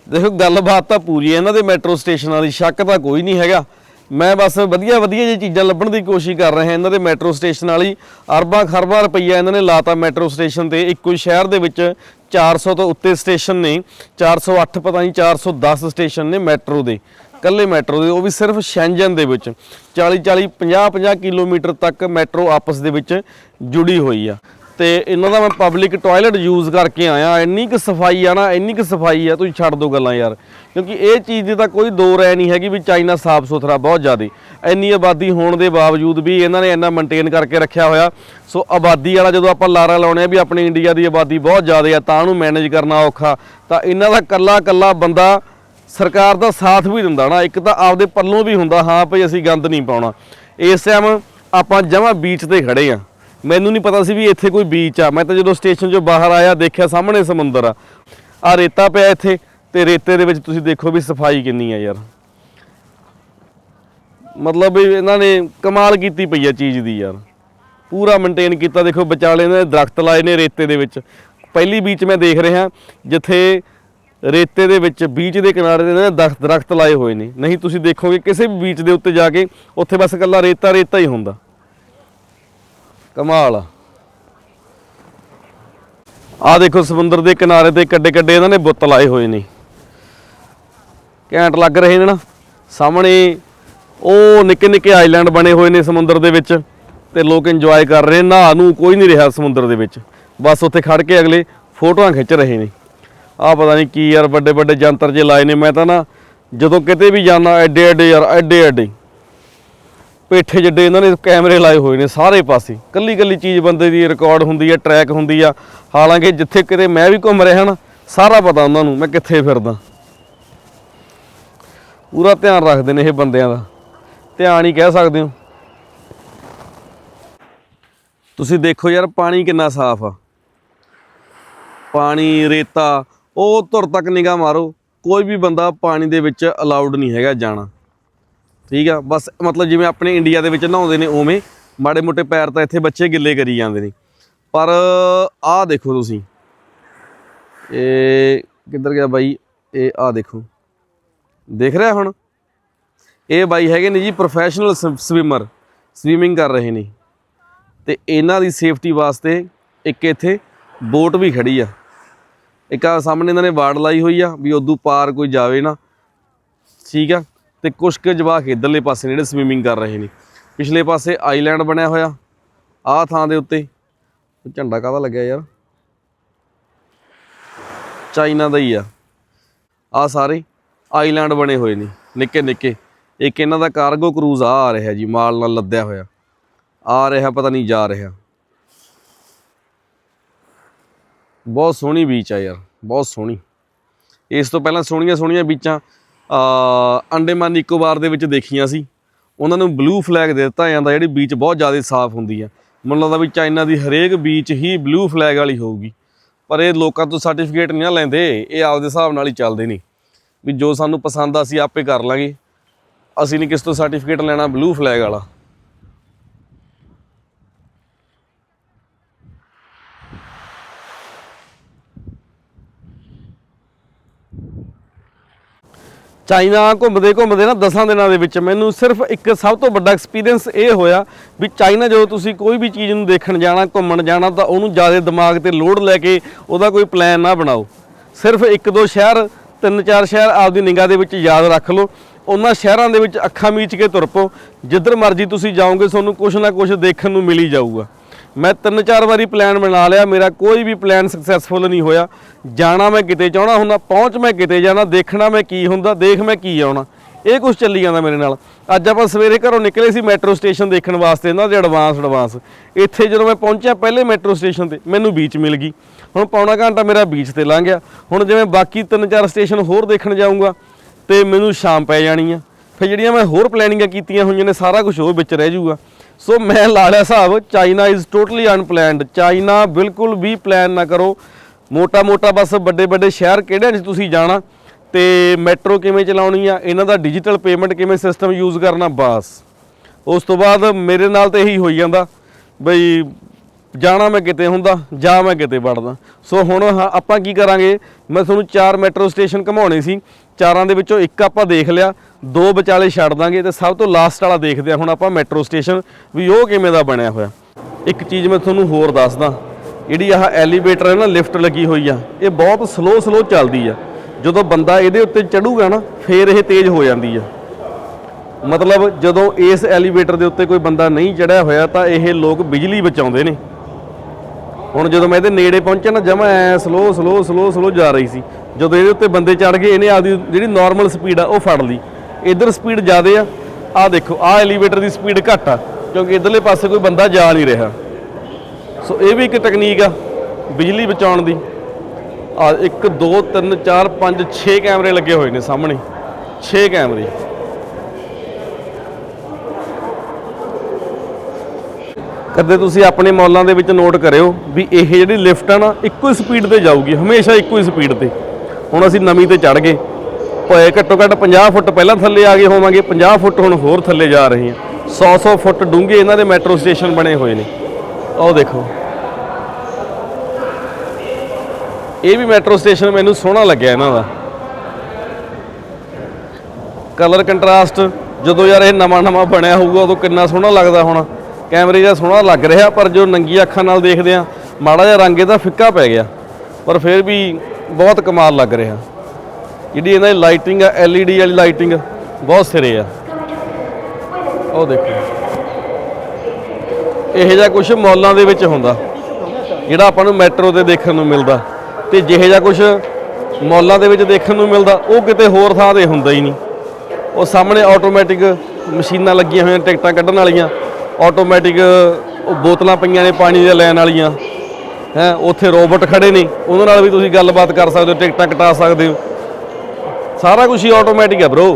ਦੇਖੋ, ਗੱਲਬਾਤ ਤਾਂ ਪੂਰੀ ਹੈ ਇਹਨਾਂ ਦੇ ਮੈਟਰੋ ਸਟੇਸ਼ਨਾਂ ਦੀ ਸ਼ੱਕ ਤਾਂ ਕੋਈ ਨਹੀਂ ਹੈਗਾ। ਮੈਂ ਬਸ ਵਧੀਆ ਵਧੀਆ ਜੀ ਚੀਜ਼ਾਂ ਲੱਭਣ ਦੀ ਕੋਸ਼ਿਸ਼ ਕਰ ਰਿਹਾ ਇਹਨਾਂ ਦੇ ਮੈਟਰੋ ਸਟੇਸ਼ਨ ਵਾਲੀ। ਅਰਬਾਂ ਖਰਬਾਂ ਰੁਪਈਆ ਇਹਨਾਂ ਨੇ ਲਾਤਾ ਮੈਟਰੋ ਸਟੇਸ਼ਨ ਤੇ। ਇੱਕੋ ਸ਼ਹਿਰ ਦੇ ਵਿੱਚ 400 ਤੋਂ ਉੱਤੇ ਸਟੇਸ਼ਨ ਨੇ। 408 ਪਤਾ ਨਹੀਂ 410 ਸਟੇਸ਼ਨ ਨੇ ਮੈਟਰੋ ਦੇ। ਕੱਲੇ ਮੈਟਰੋ ਦੇ, ਉਹ ਵੀ ਸਿਰਫ ਸ਼ੈਂਜਨ ਦੇ ਵਿੱਚ। 40 40 50 50 ਕਿਲੋਮੀਟਰ ਤੱਕ ਮੈਟਰੋ ਆਪਸ ਦੇ ਵਿੱਚ ਜੁੜੀ ਹੋਈ ਆ। ਤੇ ਇਹਨਾਂ ਦਾ ਮੈਂ ਪਬਲਿਕ ਟਾਇਲਟ ਯੂਜ਼ ਕਰਕੇ ਆਇਆ। ਇੰਨੀ ਕੁ ਸਫ਼ਾਈ ਆ ਨਾ, ਇੰਨੀ ਕੁ ਸਫ਼ਾਈ ਆ, ਤੁਸੀਂ ਛੱਡ ਦੋ ਗੱਲਾਂ ਯਾਰ। ਕਿਉਂਕਿ ਇਹ ਚੀਜ਼ ਦੀ ਤਾਂ ਕੋਈ ਦੋ ਰਾਏ ਨਹੀਂ ਹੈਗੀ ਵੀ ਚਾਈਨਾ ਸਾਫ਼ ਸੁਥਰਾ ਬਹੁਤ ਜ਼ਿਆਦਾ। ਇੰਨੀ ਆਬਾਦੀ ਹੋਣ ਦੇ ਬਾਵਜੂਦ ਵੀ ਇਹਨਾਂ ਨੇ ਇੰਨਾ ਮੇਨਟੇਨ ਕਰਕੇ ਰੱਖਿਆ ਹੋਇਆ। ਸੋ ਆਬਾਦੀ ਵਾਲਾ ਜਦੋਂ ਆਪਾਂ ਲਾਰਾ ਲਾਉਣੇ ਆ ਵੀ ਆਪਣੀ ਇੰਡੀਆ ਦੀ ਆਬਾਦੀ ਬਹੁਤ ਜ਼ਿਆਦਾ ਆ, ਤਾਂ ਉਹਨੂੰ ਮੈਨੇਜ ਕਰਨਾ ਔਖਾ। ਤਾਂ ਇਹਨਾਂ ਦਾ ਕੱਲਾ ਕੱਲਾ ਬੰਦਾ ਸਰਕਾਰ ਦਾ ਸਾਥ ਵੀ ਦਿੰਦਾ ਨਾ। ਇੱਕ ਤਾਂ ਆਪਦੇ ਪੱਲੋਂ ਵੀ ਹੁੰਦਾ, ਹਾਂ ਭਈ ਅਸੀਂ ਗੰਦ ਨਹੀਂ ਪਾਉਣਾ। ਇਸ ਟਾਈਮ ਆਪਾਂ ਜਮਾਂ ਬੀਚ ਤੇ ਖੜੇ ਆ। ਮੈਨੂੰ ਨਹੀਂ ਪਤਾ ਸੀ ਵੀ ਇੱਥੇ ਕੋਈ ਬੀਚ ਆ। ਮੈਂ ਤਾਂ ਜਦੋਂ ਸਟੇਸ਼ਨ 'ਚੋਂ ਬਾਹਰ ਆਇਆ, ਦੇਖਿਆ ਸਾਹਮਣੇ ਸਮੁੰਦਰ ਆ। ਆ ਰੇਤਾ ਪਿਆ ਇੱਥੇ ਤੇ ਰੇਤੇ ਦੇ ਵਿੱਚ ਤੁਸੀਂ ਦੇਖੋ ਵੀ ਸਫ਼ਾਈ ਕਿੰਨੀ ਆ ਯਾਰ। ਮਤਲਬ ਇਹਨਾਂ ਨੇ ਕਮਾਲ ਕੀਤੀ ਪਈ ਆ ਚੀਜ਼ ਦੀ ਯਾਰ। ਪੂਰਾ ਮੇਨਟੇਨ ਕੀਤਾ। ਦੇਖੋ ਵਿਚਾਲੇ ਨੇ ਦਰਖਤ ਲਾਏ ਨੇ ਰੇਤੇ ਦੇ ਵਿੱਚ। ਪਹਿਲੀ ਬੀਚ ਮੈਂ ਦੇਖ ਰਿਹਾ, ਜਿੱਥੇ ਰੇਤੇ ਦੇ ਵਿੱਚ ਬੀਚ ਦੇ ਕਿਨਾਰੇ ਤੇ ਨਾ ਦਰਖਤ ਦਰਖਤ ਲਾਏ ਹੋਏ ਨੇ। ਨਹੀਂ, ਤੁਸੀਂ ਦੇਖੋਗੇ ਕਿਸੇ ਵੀ ਬੀਚ ਦੇ ਉੱਤੇ ਜਾ ਕੇ, ਉੱਥੇ ਬਸ ਇਕੱਲਾ ਰੇਤਾ ਰੇਤਾ ਹੀ ਹੁੰਦਾ। ਕਮਾਲ। ਆ ਦੇਖੋ ਸਮੁੰਦਰ ਦੇ ਕਿਨਾਰੇ ਤੇ ਕੱਡੇ ਕੱਡੇ ਇਹਨਾਂ ਨੇ ਬੁੱਤ ਲਾਏ ਹੋਏ ਨੇ। ਘੈਂਟ ਲੱਗ ਰਹੇ ਨੇ ਨਾ। ਸਾਹਮਣੇ ਉਹ ਨਿੱਕੇ ਨਿੱਕੇ ਆਈਲੈਂਡ ਬਣੇ ਹੋਏ ਨੇ ਸਮੁੰਦਰ ਦੇ ਵਿੱਚ ਤੇ ਲੋਕ ਇੰਜੋਏ ਕਰ ਰਹੇ ਨਹਾ ਨੂੰ ਕੋਈ ਨਹੀਂ ਰਿਹਾ ਸਮੁੰਦਰ ਦੇ ਵਿੱਚ। ਬਸ ਉੱਥੇ ਖੜ ਕੇ ਅਗਲੇ ਫੋਟੋਆਂ ਖਿੱਚ ਰਹੇ ਨੇ। ਆ ਪਤਾ ਨਹੀਂ ਕੀ ਯਾਰ ਵੱਡੇ ਵੱਡੇ ਜੰਤਰ ਜੇ ਲਾਏ ਨੇ। ਮੈਂ ਤਾਂ ਨਾ ਜਦੋਂ ਕਿਤੇ ਵੀ ਜਾਣਾ ਐਡੇ ਐਡੇ ਯਾਰ ਐਡੇ ਐਡੇ ਪੇਠੇ ਜੱਡੇ ਇਹਨਾਂ ਨੇ ਕੈਮਰੇ ਲਾਏ ਹੋਏ ਨੇ ਸਾਰੇ ਪਾਸੇ। ਕੱਲੀ ਕੱਲੀ ਚੀਜ਼ ਬੰਦੇ ਦੀ ਰਿਕਾਰਡ ਹੁੰਦੀ ਆ ਟਰੈਕ ਹੁੰਦੀ ਆ। ਹਾਲਾਂਕਿ ਜਿੱਥੇ ਕਿਤੇ ਮੈਂ ਵੀ ਘੁੰਮ ਰਿਹਾ ਨਾ, ਸਾਰਾ ਪਤਾ ਉਹਨਾਂ ਨੂੰ, ਮੈਂ ਕਿੱਥੇ ਫਿਰਦਾ। ਪੂਰਾ ਧਿਆਨ ਰੱਖਦੇ ਨੇ ਇਹ ਬੰਦਿਆਂ ਦਾ। ਧਿਆਨ ਹੀ ਕਹਿ ਸਕਦੇ ਹੋ। ਤੁਸੀਂ ਦੇਖੋ ਯਾਰ, ਪਾਣੀ ਕਿੰਨਾ ਸਾਫ਼ ਆ। ਪਾਣੀ, ਰੇਤਾ, ਉਹ ਧੁਰ ਤੱਕ ਨਿਗਾਹ ਮਾਰੋ। ਕੋਈ ਵੀ ਬੰਦਾ ਪਾਣੀ ਦੇ ਵਿੱਚ ਅਲਾਉਡ ਨਹੀਂ ਹੈਗਾ ਜਾਣਾ। ਠੀਕ ਆ? ਬਸ ਮਤਲਬ ਜਿਵੇਂ ਆਪਣੇ ਇੰਡੀਆ ਦੇ ਵਿੱਚ ਨਹਾਉਂਦੇ ਨੇ ਉਵੇਂ, ਮਾੜੇ ਮੋਟੇ ਪੈਰ ਤਾਂ ਇੱਥੇ ਬੱਚੇ ਗਿੱਲੇ ਕਰੀ ਜਾਂਦੇ ਨੇ। ਪਰ ਆਹ ਦੇਖੋ ਤੁਸੀਂ। ਇਹ ਕਿੱਧਰ ਗਿਆ ਬਾਈ? ਇਹ ਆਹ ਦੇਖੋ। ਦੇਖ ਰਿਹਾ ਹੁਣ? ਇਹ ਬਾਈ ਹੈਗੇ ਨੇ ਜੀ ਪ੍ਰੋਫੈਸ਼ਨਲ ਸਵਿਮਰ ਸਵੀਮਿੰਗ ਕਰ ਰਹੇ ਨੇ। ਤੇ ਇਹਨਾਂ ਦੀ ਸੇਫਟੀ ਵਾਸਤੇ ਇੱਕ ਇੱਥੇ ਬੋਟ ਵੀ ਖੜੀ ਆ। ਇੱਕ ਆ ਸਾਹਮਣੇ ਇਹਨਾਂ ਨੇ ਬਾੜ ਲਾਈ ਹੋਈ ਆ ਵੀ ਉਦੋਂ ਪਾਰ ਕੋਈ ਜਾਵੇ ਨਾ। ਠੀਕ ਆ? ਤੇ ਕੁਛ ਕੁ ਜਵਾਕ ਇਧਰਲੇ ਪਾਸੇ ਜਿਹੜੇ ਸਵੀਮਿੰਗ ਕਰ ਰਹੇ ਨੇ। ਪਿਛਲੇ ਪਾਸੇ ਆਈਲੈਂਡ ਬਣਿਆ ਹੋਇਆ, ਆਹ ਥਾਂ ਦੇ ਉੱਤੇ। ਝੰਡਾ ਕਾਹਦਾ ਲੱਗਿਆ ਯਾਰ? ਚਾਈਨਾ ਦਾ ਹੀ ਆ। ਆ ਸਾਰੇ ਆਈਲੈਂਡ ਬਣੇ ਹੋਏ ਨੇ, ਨਿੱਕੇ ਨਿੱਕੇ। ਇੱਕ ਇਹਨਾਂ ਦਾ ਕਾਰਗੋ ਕਰੂਜ਼ ਆ ਆ ਰਿਹਾ ਜੀ, ਮਾਲ ਨਾਲ ਲੱਦਿਆ ਹੋਇਆ। ਆ ਰਿਹਾ, ਪਤਾ ਨਹੀਂ ਜਾ ਰਿਹਾ। ਬਹੁਤ ਸੋਹਣੀ ਬੀਚ ਆ ਯਾਰ, ਬਹੁਤ ਸੋਹਣੀ। ਇਸ ਤੋਂ ਪਹਿਲਾਂ ਸੋਹਣੀਆਂ ਸੋਹਣੀਆਂ ਬੀਚਾਂ ਅੰਡੇਮਾਨ ਨਿਕੋਬਾਰ ਦੇ ਵਿੱਚ ਦੇਖੀਆਂ ਸੀ। ਉਹਨਾਂ ਨੂੰ ਬਲੂ ਫਲੈਗ ਦੇ ਦਿੱਤਾ ਜਾਂਦਾ, ਜਿਹੜੀ ਬੀਚ ਬਹੁਤ ਜ਼ਿਆਦਾ ਸਾਫ਼ ਹੁੰਦੀ ਆ। ਮੈਨੂੰ ਲੱਗਦਾ ਵੀ ਚਾਈਨਾ ਦੀ ਹਰੇਕ ਬੀਚ ਹੀ ਬਲੂ ਫਲੈਗ ਵਾਲੀ ਹੋਊਗੀ। ਪਰ ਇਹ ਲੋਕਾਂ ਤੋਂ ਸਰਟੀਫਿਕੇਟ ਨਹੀਂ ਨਾ ਲੈਂਦੇ, ਇਹ ਆਪਦੇ ਹਿਸਾਬ ਨਾਲ ਹੀ ਚੱਲਦੇ ਨੇ। ਵੀ ਜੋ ਸਾਨੂੰ ਪਸੰਦ ਆ, ਅਸੀਂ ਆਪੇ ਕਰ ਲਾਂਗੇ। ਅਸੀਂ ਨਹੀਂ ਕਿਸ ਤੋਂ ਸਰਟੀਫਿਕੇਟ ਲੈਣਾ ਬਲੂ ਫਲੈਗ ਵਾਲਾ। ਚਾਈਨਾ ਘੁੰਮਦੇ ਘੁੰਮਦੇ ਨਾ ਦਸਾਂ ਦਿਨਾਂ ਦੇ ਵਿੱਚ ਮੈਨੂੰ ਸਿਰਫ ਇੱਕ ਸਭ ਤੋਂ ਵੱਡਾ ਐਕਸਪੀਰੀਅੰਸ ਇਹ ਹੋਇਆ ਵੀ ਚਾਈਨਾ ਜਦੋਂ ਤੁਸੀਂ ਕੋਈ ਵੀ ਚੀਜ਼ ਨੂੰ ਦੇਖਣ ਜਾਣਾ, ਘੁੰਮਣ ਜਾਣਾ, ਤਾਂ ਉਹਨੂੰ ਜ਼ਿਆਦਾ ਦਿਮਾਗ ਤੇ ਲੋਡ ਲੈ ਕੇ ਉਹਦਾ ਕੋਈ ਪਲਾਨ ਨਾ ਬਣਾਓ। ਸਿਰਫ ਇੱਕ ਦੋ ਸ਼ਹਿਰ, ਤਿੰਨ ਚਾਰ ਸ਼ਹਿਰ ਆਪਦੀ ਨਿਗਾਹ ਦੇ ਵਿੱਚ ਯਾਦ ਰੱਖ ਲਓ। ਉਹਨਾਂ ਸ਼ਹਿਰਾਂ ਦੇ ਵਿੱਚ ਅੱਖਾਂ ਮੀਚ ਕੇ ਤੁਰ ਪਓ। ਜਿੱਧਰ ਮਰਜ਼ੀ ਤੁਸੀਂ ਜਾਓਗੇ, ਤੁਹਾਨੂੰ ਕੁਝ ਨਾ ਕੁਝ ਦੇਖਣ ਨੂੰ ਮਿਲ ਹੀ ਜਾਊਗਾ। ਮੈਂ ਤਿੰਨ ਚਾਰ ਵਾਰੀ ਪਲਾਨ ਬਣਾ ਲਿਆ, ਮੇਰਾ ਕੋਈ ਵੀ ਪਲਾਨ ਸਕਸੈਸਫੁਲ ਨਹੀਂ ਹੋਇਆ। ਜਾਣਾ ਮੈਂ ਕਿਤੇ ਚਾਹਣਾ ਹੁੰਦਾ, ਪਹੁੰਚ ਮੈਂ ਕਿਤੇ ਜਾਣਾ, ਦੇਖਣਾ ਮੈਂ ਕੀ ਹੁੰਦਾ, ਦੇਖ ਮੈਂ ਕੀ ਆਉਣਾ। ਇਹ ਕੁਝ ਚੱਲੀ ਜਾਂਦਾ ਮੇਰੇ ਨਾਲ। ਅੱਜ ਆਪਾਂ ਸਵੇਰੇ ਘਰੋਂ ਨਿਕਲੇ ਸੀ ਮੈਟਰੋ ਸਟੇਸ਼ਨ ਦੇਖਣ ਵਾਸਤੇ, ਇਹਨਾਂ ਦੇ ਐਡਵਾਂਸ ਐਡਵਾਂਸ ਇੱਥੇ ਜਦੋਂ ਮੈਂ ਪਹੁੰਚਿਆ ਪਹਿਲੇ ਮੈਟਰੋ ਸਟੇਸ਼ਨ ਤੇ, ਮੈਨੂੰ ਬੀਚ ਮਿਲ ਗਈ। ਹੁਣ ਪੌਣਾ ਘੰਟਾ ਮੇਰਾ ਬੀਚ ਤੇ ਲੰਘ ਗਿਆ। ਹੁਣ ਜਿਵੇਂ ਬਾਕੀ ਤਿੰਨ ਚਾਰ ਸਟੇਸ਼ਨ ਹੋਰ ਦੇਖਣ ਜਾਊਂਗਾ, ਤੇ ਮੈਨੂੰ ਸ਼ਾਮ ਪੈ ਜਾਣੀ ਆ। ਫਿਰ ਜਿਹੜੀਆਂ ਮੈਂ ਹੋਰ ਪਲੈਨਿੰਗਾਂ ਕੀਤੀਆਂ ਹੋਈਆਂ ਨੇ, ਸਾਰਾ ਕੁਝ ਉਹ ਵਿੱਚ ਰਹਿ ਜਾਊਗਾ। ਸੋ ਮੈਂ ਲਾ ਲਿਆ ਹਿਸਾਬ China is totally unplanned China ਬਿਲਕੁਲ ਵੀ ਪਲਾਨ ਨਾ ਕਰੋ। ਮੋਟਾ ਮੋਟਾ ਬਸ ਵੱਡੇ ਵੱਡੇ ਸ਼ਹਿਰ ਕਿਹੜਿਆਂ 'ਚ ਤੁਸੀਂ ਜਾਣਾ ਤੇ ਮੈਟਰੋ ਕਿਵੇਂ ਚਲਾਉਣੀ ਆ ਇਹਨਾਂ ਦਾ ਡਿਜੀਟਲ ਪੇਮੈਂਟ ਕਿਵੇਂ ਸਿਸਟਮ ਯੂਜ਼ ਕਰਨਾ ਬਸ। ਉਸ ਤੋਂ ਬਾਅਦ ਮੇਰੇ ਨਾਲ ਤਾਂ ਇਹੀ ਹੋਈ ਜਾਂਦਾ ਬਈ ਜਾਣਾ ਮੈਂ ਕਿਤੇ ਹੁੰਦਾ ਜਾਂ ਮੈਂ ਕਿਤੇ ਵੜਦਾ। ਸੋ ਹੁਣ ਹਾਂ, ਆਪਾਂ ਕੀ ਕਰਾਂਗੇ? ਮੈਂ ਤੁਹਾਨੂੰ ਚਾਰ ਮੈਟਰੋ ਸਟੇਸ਼ਨ ਘਮਾਉਣੇ ਸੀ। ਚਾਰਾਂ ਦੇ ਵਿੱਚੋਂ ਇੱਕ ਆਪਾਂ ਦੇਖ ਲਿਆ, ਦੋ ਵਿਚਾਲੇ ਛੱਡ ਦਾਂਗੇ ਤੇ ਸਭ ਤੋਂ ਲਾਸਟ ਵਾਲਾ ਦੇਖਦੇ ਆ ਹੁਣ ਆਪਾਂ ਮੈਟਰੋ ਸਟੇਸ਼ਨ ਵੀ ਉਹ ਕਿਵੇਂ ਦਾ ਬਣਿਆ ਹੋਇਆ। ਇੱਕ ਚੀਜ਼ ਮੈਂ ਤੁਹਾਨੂੰ ਹੋਰ ਦੱਸਦਾ, ਜਿਹੜੀ ਆਹ ਐਲੀਵੇਟਰ ਹੈ ਨਾ ਲਿਫਟ ਲੱਗੀ ਹੋਈ ਆ, ਇਹ ਬਹੁਤ ਸਲੋ ਸਲੋ ਚੱਲਦੀ ਆ। ਜਦੋਂ ਬੰਦਾ ਇਹਦੇ ਉੱਤੇ ਚੜੂਗਾ ਨਾ, ਫੇਰ ਇਹ ਤੇਜ਼ ਹੋ ਜਾਂਦੀ ਆ। ਮਤਲਬ ਜਦੋਂ ਇਸ ਐਲੀਵੇਟਰ ਦੇ ਉੱਤੇ ਕੋਈ ਬੰਦਾ ਨਹੀਂ ਚੜਿਆ ਹੋਇਆ, ਤਾਂ ਇਹ ਲੋਕ ਬਿਜਲੀ ਬਚਾਉਂਦੇ ਨੇ। ਹੁਣ ਜਦੋਂ ਮੈਂ ਇਹਦੇ ਨੇੜੇ ਪਹੁੰਚਿਆ ਨਾ, ਜਮਾ ਐ ਸਲੋ ਸਲੋ ਸਲੋ ਸਲੋ ਜਾ ਰਹੀ ਸੀ। ਜਦੋਂ ਇਹਦੇ ਉੱਤੇ ਬੰਦੇ ਚੜ ਗਏ, ਇਹਨੇ ਆਪਦੀ ਜਿਹੜੀ ਨਾਰਮਲ ਸਪੀਡ ਆ, ਉਹ ਫੜ ਲਈ। ਇਧਰ ਸਪੀਡ ਜ਼ਿਆਦੇ ਆ। ਆ ਦੇਖੋ ਆ ਐਲੀਵੇਟਰ ਦੀ ਸਪੀਡ ਘੱਟ ਆ, ਕਿਉਂਕਿ ਇਧਰਲੇ ਪਾਸੇ ਕੋਈ ਬੰਦਾ ਜਾ ਨਹੀਂ ਰਿਹਾ। ਸੋ ਇਹ ਵੀ ਇੱਕ ਟੈਕਨੀਕ ਆ, ਬਿਜਲੀ ਬਚਾਉਣ ਦੀ। ਆ 1 2 3 4 5 6 ਕੈਮਰੇ ਲੱਗੇ ਹੋਏ ਨੇ ਸਾਹਮਣੇ। 6 ਕੈਮਰੇ। ਕਦੇ ਤੁਸੀਂ ਆਪਣੇ ਮੌਲਾਂ ਦੇ ਵਿੱਚ ਨੋਟ ਕਰਿਓ ਵੀ ਇਹ ਜਿਹੜੀ ਲਿਫਟ ਆ ਨਾ, ਇੱਕੋ ਹੀ ਸਪੀਡ ਤੇ ਜਾਊਗੀ, ਹਮੇਸ਼ਾ ਇੱਕੋ ਹੀ ਸਪੀਡ ਤੇ। ਹੁਣ ਅਸੀਂ ਨਵੀਂ ਤੇ ਚੜ ਗਏ। ਪਏ ਘੱਟੋ ਘੱਟ 50 ਫੁੱਟ ਪਹਿਲਾਂ ਥੱਲੇ ਆ ਗਏ ਹੋਵਾਂਗੇ 50 ਫੁੱਟ ਹੁਣ ਹੋਰ ਥੱਲੇ ਜਾ ਰਹੇ ਹਾਂ। 100 100 ਫੁੱਟ ਡੂੰਘੇ ਇਹਨਾਂ ਦੇ ਮੈਟਰੋ ਸਟੇਸ਼ਨ ਬਣੇ ਹੋਏ ਨੇ। ਆਹ ਦੇਖੋ। ਇਹ ਵੀ ਮੈਟਰੋ ਸਟੇਸ਼ਨ ਮੈਨੂੰ ਸੋਹਣਾ ਲੱਗਿਆ ਇਹਨਾਂ ਦਾ। ਕਲਰ ਕੰਟਰਾਸਟ, ਜਦੋਂ ਯਾਰ ਇਹ ਨਵਾਂ ਨਵਾਂ ਬਣਿਆ ਹੋਊਗਾ, ਉਦੋਂ ਕਿੰਨਾ ਸੋਹਣਾ ਲੱਗਦਾ ਹੋਣਾ। ਕੈਮਰੇ ਦਾ ਸੋਹਣਾ ਲੱਗ ਰਿਹਾ, ਪਰ ਜੋ ਨੰਗੀ ਅੱਖਾਂ ਨਾਲ ਦੇਖਦੇ ਆ ਮਾੜਾ ਜਿਹਾ ਰੰਗ ਇਹਦਾ ਫਿੱਕਾ ਪੈ ਗਿਆ। ਪਰ ਫਿਰ ਵੀ ਬਹੁਤ ਕਮਾਲ ਲੱਗ ਰਿਹਾ। ਜਿਹੜੀ ਇਹਨਾਂ ਦੀ ਲਾਈਟਿੰਗ ਆ, LED ਵਾਲੀ ਲਾਈਟਿੰਗ ਬਹੁਤ ਸਿਰੇ ਆ। ਉਹ ਦੇਖੋ। ਇਹੋ ਜਿਹਾ ਕੁਝ ਮੌਲਾਂ ਦੇ ਵਿੱਚ ਹੁੰਦਾ, ਜਿਹੜਾ ਆਪਾਂ ਨੂੰ ਮੈਟਰੋ ਤੇ ਦੇਖਣ ਨੂੰ ਮਿਲਦਾ। ਤੇ ਜਿਹੇ ਜਿਹਾ ਕੁਝ ਮੌਲਾਂ ਦੇ ਵਿੱਚ ਦੇਖਣ ਨੂੰ ਮਿਲਦਾ, ਉਹ ਕਿਤੇ ਹੋਰ ਥਾਂ ਤੇ ਹੁੰਦਾ ਹੀ ਨਹੀਂ। ਉਹ ਸਾਹਮਣੇ ਆਟੋਮੈਟਿਕ ਮਸ਼ੀਨਾਂ ਲੱਗੀਆਂ ਹੋਈਆਂ, ਟਿਕਟਾਂ ਕੱਢਣ ਵਾਲੀਆਂ ਆਟੋਮੈਟਿਕ ਉਹ ਬੋਤਲਾਂ ਪਈਆਂ ਨੇ ਪਾਣੀ ਦੇ ਲੈਣ ਵਾਲੀਆਂ। ਹੈ, ਉੱਥੇ ਰੋਬੋਟ ਖੜੇ ਨੇ। ਉਹਨਾਂ ਨਾਲ ਵੀ ਤੁਸੀਂ ਗੱਲਬਾਤ ਕਰ ਸਕਦੇ ਹੋ, ਟਿਕਟਾਂ ਕਟਾ ਸਕਦੇ ਹੋ। ਸਾਰਾ ਕੁਝ ਹੀ ਆਟੋਮੈਟਿਕ ਹੈ ਬ్రో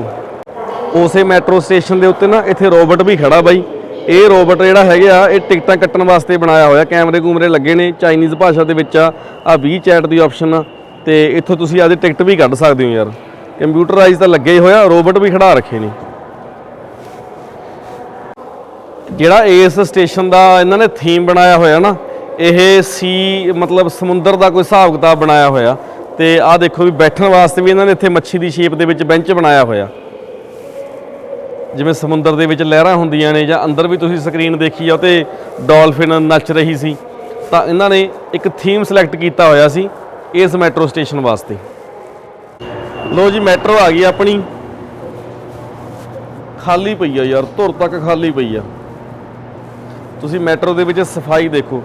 ਉਸੇ ਮੈਟਰੋ ਸਟੇਸ਼ਨ ਦੇ ਉੱਤੇ ਨਾ ਇੱਥੇ ਰੋਬੋਟ ਵੀ ਖੜਾ ਬਾਈ। ਇਹ ਰੋਬੋਟ ਜਿਹੜਾ ਹੈਗਾ ਇਹ ਟਿਕਟਾਂ ਕੱਟਣ ਵਾਸਤੇ ਬਣਾਇਆ ਹੋਇਆ। ਕੈਮਰੇ ਕੂਮਰੇ ਲੱਗੇ ਨੇ ਚਾਈਨੀਜ਼ ਭਾਸ਼ਾ ਦੇ ਵਿੱਚ ਆ ਆ ਵੀ ਚੈਟ ਦੀ ਆਪਸ਼ਨ ਆ। ਤੇ ਇੱਥੋਂ ਤੁਸੀਂ ਆਪਦੀ ਟਿਕਟ ਵੀ ਕੱਢ ਸਕਦੇ ਹੋ ਯਾਰ। ਕੰਪਿਊਟਰਾਈਜ਼ ਤਾਂ ਲੱਗੇ ਹੀ ਹੋਇਆ ਰੋਬੋਟ ਵੀ ਖੜਾ ਰੱਖੇ ਨੇ। ਜਿਹੜਾ ਇਸ ਸਟੇਸ਼ਨ ਦਾ ਇਹਨਾਂ ਨੇ ਥੀਮ ਬਣਾਇਆ ਹੋਇਆ ਨਾ ਇਹ ਸੀ, ਮਤਲਬ ਸਮੁੰਦਰ ਦਾ ਕੋਈ ਹਿਸਾਬ ਕਿਤਾਬ ਬਣਾਇਆ ਹੋਇਆ ਤੇ ਆਹ ਦੇਖੋ ਵੀ ਬੈਠਣ ਵਾਸਤੇ ਵੀ ਇਹਨਾਂ ਨੇ ਇੱਥੇ ਮੱਛੀ ਦੀ ਸ਼ੇਪ ਦੇ ਵਿੱਚ ਬੈਂਚ ਬਣਾਇਆ ਹੋਇਆ। ਜਿਵੇਂ ਸਮੁੰਦਰ ਦੇ ਵਿੱਚ ਲਹਿਰਾਂ ਹੁੰਦੀਆਂ ਨੇ ਜਾਂ ਅੰਦਰ ਵੀ ਤੁਸੀਂ ਸਕਰੀਨ ਦੇਖੀ ਆ ਉਹ ਤੇ ਡਾਲਫਿਨ ਨੱਚ ਰਹੀ ਸੀ, ਤਾਂ ਇਹਨਾਂ ਨੇ ਇੱਕ ਥੀਮ ਸਿਲੈਕਟ ਕੀਤਾ ਹੋਇਆ ਸੀ, ਇਸ ਮੈਟਰੋ ਸਟੇਸ਼ਨ ਵਾਸਤੇ। ਲੋ ਜੀ, ਮੈਟਰੋ ਆ ਗਈ ਆਪਣੀ। ਖਾਲੀ ਪਈ ਆ ਯਾਰ, ਧੁਰ ਤੱਕ ਖਾਲੀ ਪਈ ਆ। ਤੁਸੀਂ ਮੈਟਰੋ ਦੇ ਵਿੱਚ ਸਫ਼ਾਈ ਦੇਖੋ।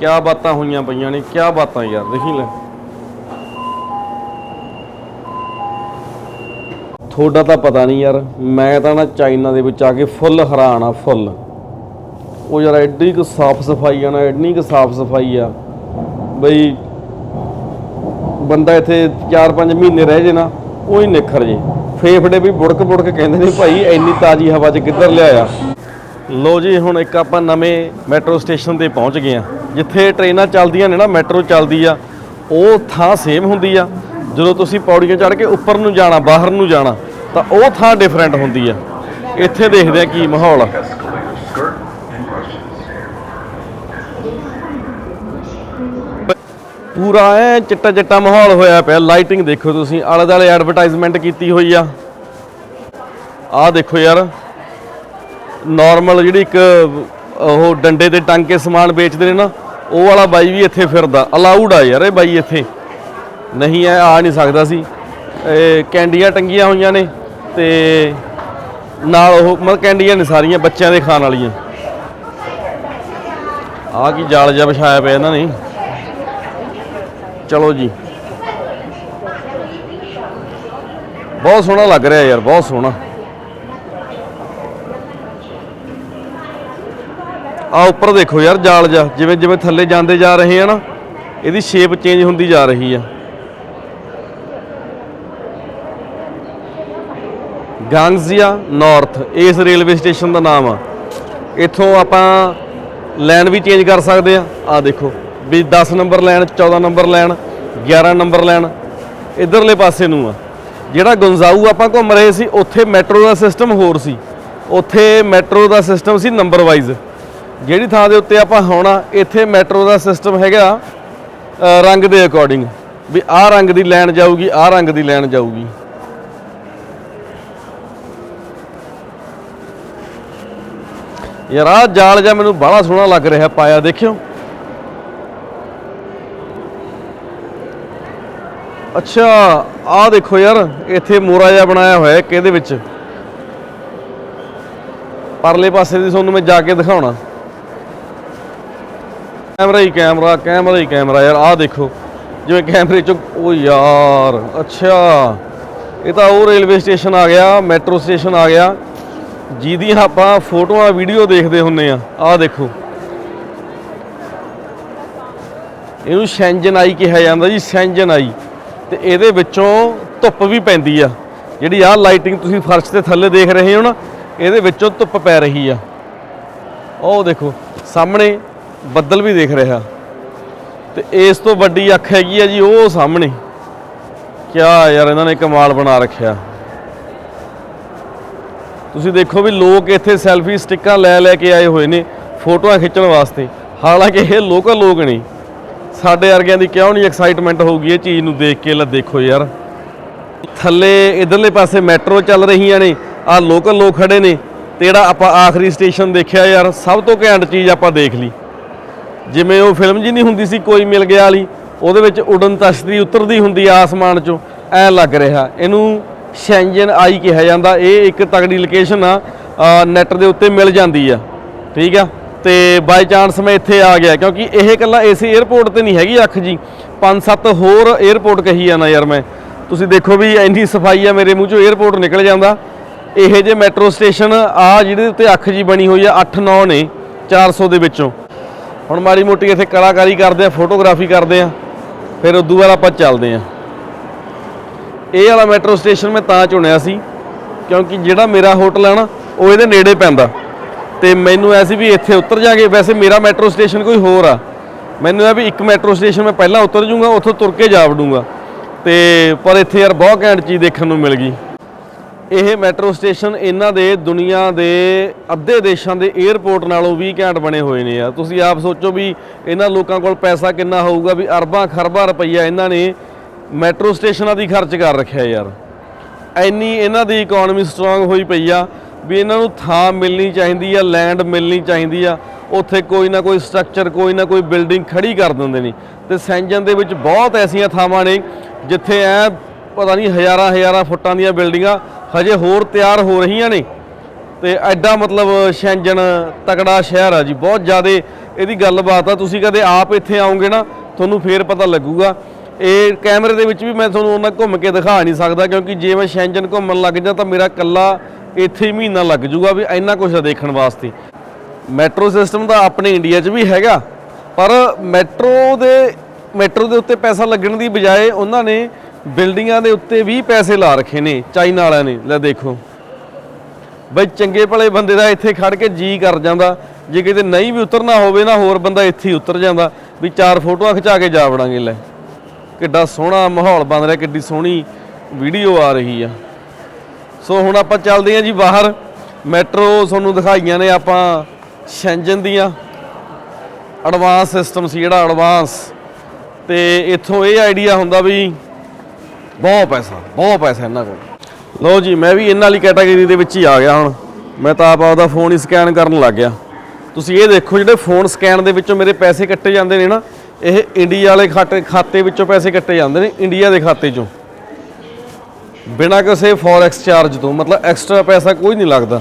ਕਿਆ ਬਾਤਾਂ ਹੋਈਆਂ ਪਈਆਂ ਨੇ, ਕਿਆ ਬਾਤਾਂ ਯਾਰ, ਦੇਖੀ ਲੈ। ਤੁਹਾਡਾ ਤਾਂ ਪਤਾ ਨਹੀਂ ਯਾਰ, ਮੈਂ ਤਾਂ ਨਾ ਚਾਈਨਾ ਦੇ ਵਿੱਚ ਆ ਕੇ ਫੁੱਲ ਹੈਰਾਨ ਆ, ਫੁੱਲ। ਉਹ ਯਾਰ ਐਡੀ ਕੁ ਸਾਫ਼ ਸਫ਼ਾਈ ਆ ਨਾ, ਐਡੀ ਕੁ ਸਾਫ਼ ਸਫ਼ਾਈ ਆ। ਬਈ ਬੰਦਾ ਇੱਥੇ 4-5 ਮਹੀਨੇ ਰਹਿ ਜੇ ਨਾ, ਉਹ ਹੀ ਨਿਖਰ ਜੇ। ਫੇਫੜੇ ਵੀ ਬੁੜਕ ਬੁੜਕ ਕਹਿੰਦੇ ਨੇ, ਭਾਈ ਇੰਨੀ ਤਾਜ਼ੀ ਹਵਾ 'ਚ ਕਿੱਧਰ ਲਿਆਇਆ? ਲੋ ਜੀ, ਹੁਣ ਇੱਕ ਆਪਾਂ ਨਵੇਂ ਮੈਟਰੋ ਸਟੇਸ਼ਨ ਤੇ ਪਹੁੰਚ ਗਏ ਆ ਜਿੱਥੇ ਟ੍ਰੇਨਾਂ ਚੱਲਦੀਆਂ ਨੇ ਨਾ, ਮੈਟਰੋ ਚੱਲਦੀ ਆ, ਉਹ ਥਾਂ ਸੇਮ ਹੁੰਦੀ ਆ। ਜਦੋਂ ਤੁਸੀਂ ਪੌੜੀਆਂ ਚੜ੍ਹ ਕੇ ਉੱਪਰ ਨੂੰ ਜਾਣਾ, ਬਾਹਰ ਨੂੰ ਜਾਣਾ, ਤਾਂ ਉਹ ਥਾਂ ਡਿਫਰੈਂਟ ਹੁੰਦੀ ਆ। ਇੱਥੇ ਦੇਖਦੇ ਆ ਕੀ ਮਾਹੌਲ ਆ। ਪੂਰਾ ਐ ਚਿੱਟਾ ਚਿੱਟਾ ਮਾਹੌਲ ਹੋਇਆ ਪਿਆ। ਲਾਈਟਿੰਗ ਦੇਖੋ ਤੁਸੀਂ, ਆਲੇ ਦਾਲੇ ਐਡਵਰਟਾਈਜ਼ਮੈਂਟ ਕੀਤੀ ਹੋਈ ਆ। ਆਹ ਦੇਖੋ ਯਾਰ ਨਾਰਮਲ ਜਿਹੜੀ ਇੱਕ, ਉਹ ਡੰਡੇ ਤੇ ਟੰਗ ਕੇ ਸਮਾਨ ਵੇਚਦੇ ਨੇ ਨਾ, ਉਹ ਵਾਲਾ ਬਾਈ ਵੀ ਇੱਥੇ ਫਿਰਦਾ। ਅਲਾਊਡ ਆ ਯਾਰ ਇਹ ਬਾਈ ਇੱਥੇ। ਨਹੀਂ ਐ ਆ ਨਹੀਂ ਸਕਦਾ ਸੀ। ਇਹ ਕੈਂਡੀਆਂ ਟੰਗੀਆਂ ਹੋਈਆਂ ਨੇ ਤੇ ਨਾਲ ਉਹ ਮਤਲਬ ਕੈਂਡੀਆਂ ਨੇ ਸਾਰੀਆਂ ਬੱਚਿਆਂ ਦੇ ਖਾਣ ਵਾਲੀਆਂ। ਆ ਕੀ ਜਾਲ ਜਿਹਾ ਵਿਛਾਇਆ ਪਿਆ ਇਹਨਾਂ ਨੇ। ਚਲੋ ਜੀ। ਬਹੁਤ ਸੋਹਣਾ ਲੱਗ ਰਿਹਾ ਯਾਰ, ਬਹੁਤ ਸੋਹਣਾ। ਆ ਉੱਪਰ ਦੇਖੋ ਯਾਰ ਜਾਲ ਜਾ ਜਿਵੇਂ ਜਿਵੇਂ ਥੱਲੇ ਜਾਂਦੇ ਜਾ ਰਹੇ ਆ ਨਾ, ਇਹਦੀ ਸ਼ੇਪ ਚੇਂਜ ਹੁੰਦੀ ਜਾ ਰਹੀ ਆ। ਗਾਂਗਜ਼ੀਆ ਨਾਰਥ ਇਸ ਰੇਲਵੇ ਸਟੇਸ਼ਨ ਦਾ ਨਾਮ ਆ। ਇੱਥੋਂ ਆਪਾਂ ਲਾਈਨ ਵੀ ਚੇਂਜ ਕਰ ਸਕਦੇ ਆ। ਆ ਦੇਖੋ, ਵੀ 10 number line 14 number line 11 number line ਇਧਰਲੇ ਪਾਸੇ ਨੂੰ ਆ। ਜਿਹੜਾ ਗੁੰਜਾਊ ਆਪਾਂ ਘੁੰਮ ਰਹੇ ਸੀ, ਉੱਥੇ ਮੈਟਰੋ ਦਾ ਸਿਸਟਮ ਹੋਰ ਸੀ। ਉੱਥੇ ਮੈਟਰੋ ਦਾ ਸਿਸਟਮ ਸੀ ਨੰਬਰ ਵਾਈਜ਼ ਜਿਹੜੀ ਥਾਂ ਦੇ ਉੱਤੇ ਆਪਾਂ ਹੋਣਾ, ਇੱਥੇ ਮੈਟਰੋ ਦਾ ਸਿਸਟਮ ਹੈਗਾ ਰੰਗ ਦੇ ਅਕੋਰਡਿੰਗ ਵੀ ਆਹ ਰੰਗ ਦੀ ਲੈਣ ਜਾਊਗੀ, ਆਹ ਰੰਗ ਦੀ ਲੈਣ ਜਾਊਗੀ। ਯਾਰ, ਆਹ ਜਾਲ ਜਿਹਾ ਮੈਨੂੰ ਬੜਾ ਸੋਹਣਾ ਲੱਗ ਰਿਹਾ ਪਾਇਆ, ਦੇਖਿਓ। ਅੱਛਾ, ਆਹ ਦੇਖੋ ਯਾਰ, ਇੱਥੇ ਮੋਰਾ ਜਿਹਾ ਬਣਾਇਆ ਹੋਇਆ, ਇੱਕ ਇਹਦੇ ਵਿੱਚ। ਪਰਲੇ ਪਾਸੇ ਦੀ ਤੁਹਾਨੂੰ ਮੈਂ ਜਾ ਕੇ ਦਿਖਾਉਣਾ। ਕੈਮਰਾ ਹੀ ਕੈਮਰਾ ਕੈਮਰਾ ਹੀ ਕੈਮਰਾ ਯਾਰ, ਆਹ ਦੇਖੋ। ਜਿਵੇਂ ਕੈਮਰੇ ਚ ਉਹ ਯਾਰ, ਅੱਛਾ। ਇਹ ਤਾਂ ਉਹ ਰੇਲਵੇ ਸਟੇਸ਼ਨ ਆ ਗਿਆ, ਮੈਟਰੋ ਸਟੇਸ਼ਨ ਆ ਗਿਆ। ਜਿਹਦੀਆਂ ਆਪਾਂ ਫੋਟੋਆਂ, ਵੀਡੀਓ ਦੇਖਦੇ ਹੁੰਨੇ ਆ, ਆਹ ਦੇਖੋ। ਇਹਨੂੰ ਸ਼ੈਂਜਨ ਆਈ ਕਿਹਾ ਜਾਂਦਾ ਜੀ ਸ਼ੈਂਜਨ ਆਈ ਤੇ ਇਹਦੇ ਵਿੱਚੋਂ ਧੁੱਪ ਵੀ ਪੈਂਦੀ ਆ। ਜਿਹੜੀ ਆਹ ਲਾਈਟਿੰਗ ਤੁਸੀਂ ਫਰਸ਼ ਦੇ ਥੱਲੇ ਦੇਖ ਰਹੇ ਹੋ ਨਾ, ਇਹਦੇ ਵਿੱਚੋਂ ਧੁੱਪ ਪੈ ਰਹੀ ਆ। ਉਹ ਦੇਖੋ, ਸਾਹਮਣੇ ਬੱਦਲ ਵੀ ਦਿਖ ਰਿਹਾ। ਤੇ ਇਸ ਤੋਂ ਵੱਡੀ ਅੱਖ ਹੈਗੀ ਆ ਜੀ ਉਹ ਸਾਹਮਣੇ। ਕਿਆ ਯਾਰ ਇਹਨਾਂ ਨੇ ਕਮਾਲ ਬਣਾ ਰੱਖਿਆ। ਤੁਸੀਂ ਦੇਖੋ ਵੀ ਲੋਕ ਇੱਥੇ ਸੈਲਫੀ ਸਟਿੱਕਾਂ ਲੈ ਲੈ ਕੇ ਆਏ ਹੋਏ ਨੇ ਫੋਟੋਆਂ ਖਿੱਚਣ ਵਾਸਤੇ। ਹਾਲਾਂਕਿ ਇਹ ਲੋਕਲ ਲੋਕ ਨਹੀਂ ਸਾਡੇ ਵਰਗਿਆਂ ਦੀ ਕਿਉਂ ਨਹੀਂ ਐਕਸਾਈਟਮੈਂਟ ਹੋਊਗੀ ਇਹ ਚੀਜ਼ ਨੂੰ ਦੇਖ ਕੇ? ਲੈ ਦੇਖੋ ਯਾਰ। ਥੱਲੇ ਇਧਰਲੇ ਪਾਸੇ ਮੈਟਰੋ ਚੱਲ ਰਹੀਆਂ ਨੇ। ਆ ਲੋਕਲ ਲੋਕ ਖੜੇ ਨੇ। ਤੇ ਜਿਹੜਾ ਆਪਾਂ ਆਖਰੀ ਸਟੇਸ਼ਨ ਦੇਖਿਆ ਯਾਰ, ਸਭ ਤੋਂ ਘੈਂਟ ਚੀਜ਼ ਆਪਾਂ ਦੇਖ ਲਈ। ਜਿਵੇਂ ਉਹ ਫਿਲਮ ਜੀ ਨਹੀਂ ਹੁੰਦੀ ਸੀ ਕੋਈ ਮਿਲ ਗਿਆ ਵਾਲੀ, ਉਹਦੇ ਵਿੱਚ ਉਡਨ ਤਸ਼ਤੀ ਉਤਰਦੀ ਹੁੰਦੀ ਆ ਆਸਮਾਨ 'ਚੋਂ, ਐ ਲੱਗ ਰਿਹਾ। ਇਹਨੂੰ ਸ਼ੈਂਜਨ ਆਈ ਕਿਹਾ ਜਾਂਦਾ, ਇਹ ਇੱਕ ਤਗੜੀ ਲੋਕੇਸ਼ਨ ਆ ਨੈਟ ਦੇ ਉੱਤੇ ਮਿਲ ਜਾਂਦੀ ਆ। ਠੀਕ ਆ? ਤੇ ਬਾਈ ਚਾਂਸ ਮੈਂ ਇੱਥੇ ਆ ਗਿਆ, ਕਿਉਂਕਿ ਇਹ ਇਕੱਲਾ ਏਸੀ 에어ਪੋਰਟ ਤੇ ਨਹੀਂ ਹੈਗੀ ਅੱਖ ਜੀ। ਪੰਜ ਸੱਤ ਹੋਰ 에어ਪੋਰਟ ਕਹੀ ਆ ਨਾ ਯਾਰ ਮੈਂ। ਤੁਸੀਂ ਦੇਖੋ ਵੀ ਇੰਨੀ ਸਫ਼ਾਈ ਆ ਮੇਰੇ ਮੂੰਹ ਚੋਂ 에어ਪੋਰਟ ਨਿਕਲ ਜਾਂਦਾ। ਇਹ ਜੇ ਮੈਟਰੋ ਸਟੇਸ਼ਨ ਆ, ਜਿਹਦੇ ਉੱਤੇ ਅੱਖ ਜੀ ਬਣੀ ਹੋਈ ਆ 8 9 ਨੇ 400 ਦੇ ਵਿੱਚੋਂ। ਹੁਣ ਮਾੜੀ ਮੋਟੀ ਇੱਥੇ ਕਲਾਕਾਰੀ ਕਰਦੇ ਆ, ਫੋਟੋਗ੍ਰਾਫੀ ਕਰਦੇ ਆ, ਫਿਰ ਉਦੋਂ ਬਾਅਦ ਆਪਾਂ ਚੱਲਦੇ ਆ। ਇਹ ਵਾਲਾ ਮੈਟਰੋ ਸਟੇਸ਼ਨ ਮੈਂ ਤਾਂ ਚੁਣਿਆ ਸੀ, ਕਿਉਂਕਿ ਜਿਹੜਾ ਮੇਰਾ ਹੋਟਲ ਆ ਨਾ, ਉਹ ਇਹਦੇ ਨੇੜੇ ਪੈਂਦਾ। ਤੇ ਮੈਨੂੰ ਐ ਸੀ ਵੀ ਇੱਥੇ ਉਤਰ ਜਾਗੇ, ਵੈਸੇ ਮੇਰਾ ਮੈਟਰੋ ਸਟੇਸ਼ਨ ਕੋਈ ਹੋਰ ਆ। ਮੈਨੂੰ ਇਹ ਵੀ ਇੱਕ ਮੈਟਰੋ ਸਟੇਸ਼ਨ ਮੈਂ ਪਹਿਲਾਂ ਉਤਰ ਜੂੰਗਾ, ਉੱਥੋਂ ਤੁਰ ਕੇ ਜਾ ਵੜੂੰਗਾ। ਤੇ ਪਰ ਇੱਥੇ ਯਾਰ ਬਹੁਤ ਘੈਂਟ ਚੀਜ਼ ਦੇਖਣ ਨੂੰ ਮਿਲ ਗਈ। ਇਹ ਮੈਟਰੋ ਸਟੇਸ਼ਨ ਇਹਨਾਂ ਦੇ ਦੁਨੀਆ ਦੇ ਅੱਧੇ ਦੇਸ਼ਾਂ ਦੇ 에ਅਰਪੋਰਟ ਨਾਲੋਂ ਵੀ ਘੈਂਟ ਬਣੇ ਹੋਏ ਨੇ ਆ। ਤੁਸੀਂ ਆਪ ਸੋਚੋ ਵੀ ਇਹਨਾਂ ਲੋਕਾਂ ਕੋਲ ਪੈਸਾ ਕਿੰਨਾ ਹੋਊਗਾ ਵੀ ਅਰਬਾਂ ਖਰਬਾਂ ਰੁਪਈਆ ਇਹਨਾਂ ਨੇ ਮੈਟਰੋ ਸਟੇਸ਼ਨਾਂ ਦੀ ਖਰਚ ਕਰ ਰੱਖਿਆ ਯਾਰ। ਐਨੀ ਇਹਨਾਂ ਦੀ ਇਕਨੋਮੀ ਸਟਰੋਂਗ ਹੋਈ ਪਈ ਆ ਵੀ ਇਹਨਾਂ ਨੂੰ ਥਾਂ ਮਿਲਣੀ ਚਾਹੀਦੀ ਆ ਲੈਂਡ ਮਿਲਣੀ ਚਾਹੀਦੀ ਆ। ਉੱਥੇ ਕੋਈ ਨਾ ਕੋਈ ਸਟਰਕਚਰ ਕੋਈ ਨਾ ਕੋਈ ਬਿਲਡਿੰਗ ਖੜੀ ਕਰ ਦਿੰਦੇ ਨੇ। ਤੇ ਸੈਂਜਨ ਦੇ ਵਿੱਚ ਬਹੁਤ ਐਸੀਆਂ ਥਾਵਾਂ ਨੇ ਜਿੱਥੇ ਐ ਪਤਾ ਨਹੀਂ ਹਜ਼ਾਰਾਂ ਹਜ਼ਾਰਾਂ ਫੁੱਟਾਂ ਦੀਆਂ ਬਿਲਡਿੰਗਾਂ ਹਜੇ ਹੋਰ ਤਿਆਰ ਹੋ ਰਹੀਆਂ ਨੇ। ਤੇ ਐਡਾ ਮਤਲਬ ਸ਼ੈਂਜਨ ਤਕੜਾ ਸ਼ਹਿਰ ਆ ਜੀ, ਬਹੁਤ ਜ਼ਿਆਦਾ ਇਹਦੀ ਗੱਲਬਾਤ ਆ। ਤੁਸੀਂ ਕਦੇ ਆਪ ਇੱਥੇ ਆਓਗੇ ਨਾ, ਤੁਹਾਨੂੰ ਫੇਰ ਪਤਾ ਲੱਗੂਗਾ। ਇਹ ਕੈਮਰੇ ਦੇ ਵਿੱਚ ਵੀ ਮੈਂ ਤੁਹਾਨੂੰ ਉਹਨਾਂ ਘੁੰਮ ਕੇ ਦਿਖਾ ਨਹੀਂ ਸਕਦਾ, ਕਿਉਂਕਿ ਜੇ ਮੈਂ ਸ਼ੈਂਜਨ ਘੁੰਮਣ ਲੱਗ ਜਾ ਤਾਂ ਮੇਰਾ ਕੱਲਾ ਇੱਥੇ ਹੀ ਮਹੀਨਾ ਲੱਗ ਜਾਊਗਾ ਵੀ ਇੰਨਾ ਕੁਝ ਆ ਦੇਖਣ ਵਾਸਤੇ। ਮੈਟਰੋ ਸਿਸਟਮ ਤਾਂ ਆਪਣੇ ਇੰਡੀਆ 'ਚ ਵੀ ਹੈਗਾ, ਪਰ ਮੈਟਰੋ ਦੇ ਮੈਟਰੋ ਦੇ ਉੱਤੇ ਪੈਸਾ ਲੱਗਣ ਦੀ ਬਜਾਏ ਉਹਨਾਂ ਨੇ ਬਿਲਡਿੰਗਾਂ ਦੇ ਉੱਤੇ ਵੀ ਪੈਸੇ ਲਾ ਰੱਖੇ ਨੇ, ਚਾਈਨਾ ਵਾਲਿਆਂ ਨੇ। ਲੈ ਦੇਖੋ। ਬਈ ਚੰਗੇ ਭਲੇ ਬੰਦੇ ਦਾ ਇੱਥੇ ਖੜ ਕੇ ਜੀ ਕਰ ਜਾਂਦਾ। ਜੇ ਕਿਤੇ ਨਹੀਂ ਵੀ ਉਤਰਨਾ ਹੋਵੇ ਨਾ, ਹੋਰ ਬੰਦਾ ਇੱਥੇ ਹੀ ਉਤਰ ਜਾਂਦਾ। ਵੀ ਚਾਰ ਫੋਟੋਆਂ ਖਿਚਾ ਕੇ ਜਾ ਵੜਾਂਗੇ, ਲੈ। ਕਿੱਡਾ ਸੋਹਣਾ ਮਾਹੌਲ ਬਣ ਰਿਹਾ, ਕਿੱਡੀ ਸੋਹਣੀ ਵੀਡੀਓ ਆ ਰਹੀ ਆ। ਸੋ ਹੁਣ ਆਪਾਂ ਚੱਲਦੇ ਹਾਂ ਜੀ ਬਾਹਰ। ਮੈਟਰੋ ਤੁਹਾਨੂੰ ਦਿਖਾਈਆਂ ਨੇ ਆਪਾਂ ਸ਼ੈਂਜਨ ਦੀਆਂ। ਐਡਵਾਂਸ ਸਿਸਟਮ ਸੀ ਜਿਹੜਾ ਐਡਵਾਂਸ ਤੇ ਇੱਥੋਂ ਇਹ ਆਈਡੀਆ ਹੁੰਦਾ ਵੀ ਬਹੁਤ ਪੈਸਾ ਬਹੁਤ ਪੈਸਾ ਇਹਨਾਂ ਕੋਲ। ਲਓ ਜੀ, ਮੈਂ ਵੀ ਇਹਨਾਂ ਵਾਲੀ ਕੈਟਾਗਰੀ ਦੇ ਵਿੱਚ ਹੀ ਆ ਗਿਆ ਹੁਣ। ਮੈਂ ਤਾਂ ਆਪ ਆਪਦਾ ਫੋਨ ਹੀ ਸਕੈਨ ਕਰਨ ਲੱਗ ਗਿਆ। ਤੁਸੀਂ ਇਹ ਦੇਖੋ, ਜਿਹੜੇ ਫੋਨ ਸਕੈਨ ਦੇ ਵਿੱਚੋਂ ਮੇਰੇ ਪੈਸੇ ਕੱਟੇ ਜਾਂਦੇ ਨੇ ਨਾ, ਇਹ ਇੰਡੀਆ ਵਾਲੇ ਖਾਤੇ ਖਾਤੇ ਵਿੱਚੋਂ ਪੈਸੇ ਕੱਟੇ ਜਾਂਦੇ ਨੇ ਇੰਡੀਆ ਦੇ ਖਾਤੇ ਚੋਂ। ਬਿਨਾਂ ਕਿਸੇ ਫੋਰੈਕਸ ਚਾਰਜ ਤੋਂ, ਮਤਲਬ ਐਕਸਟਰਾ ਪੈਸਾ ਕੋਈ ਨਹੀਂ ਲੱਗਦਾ।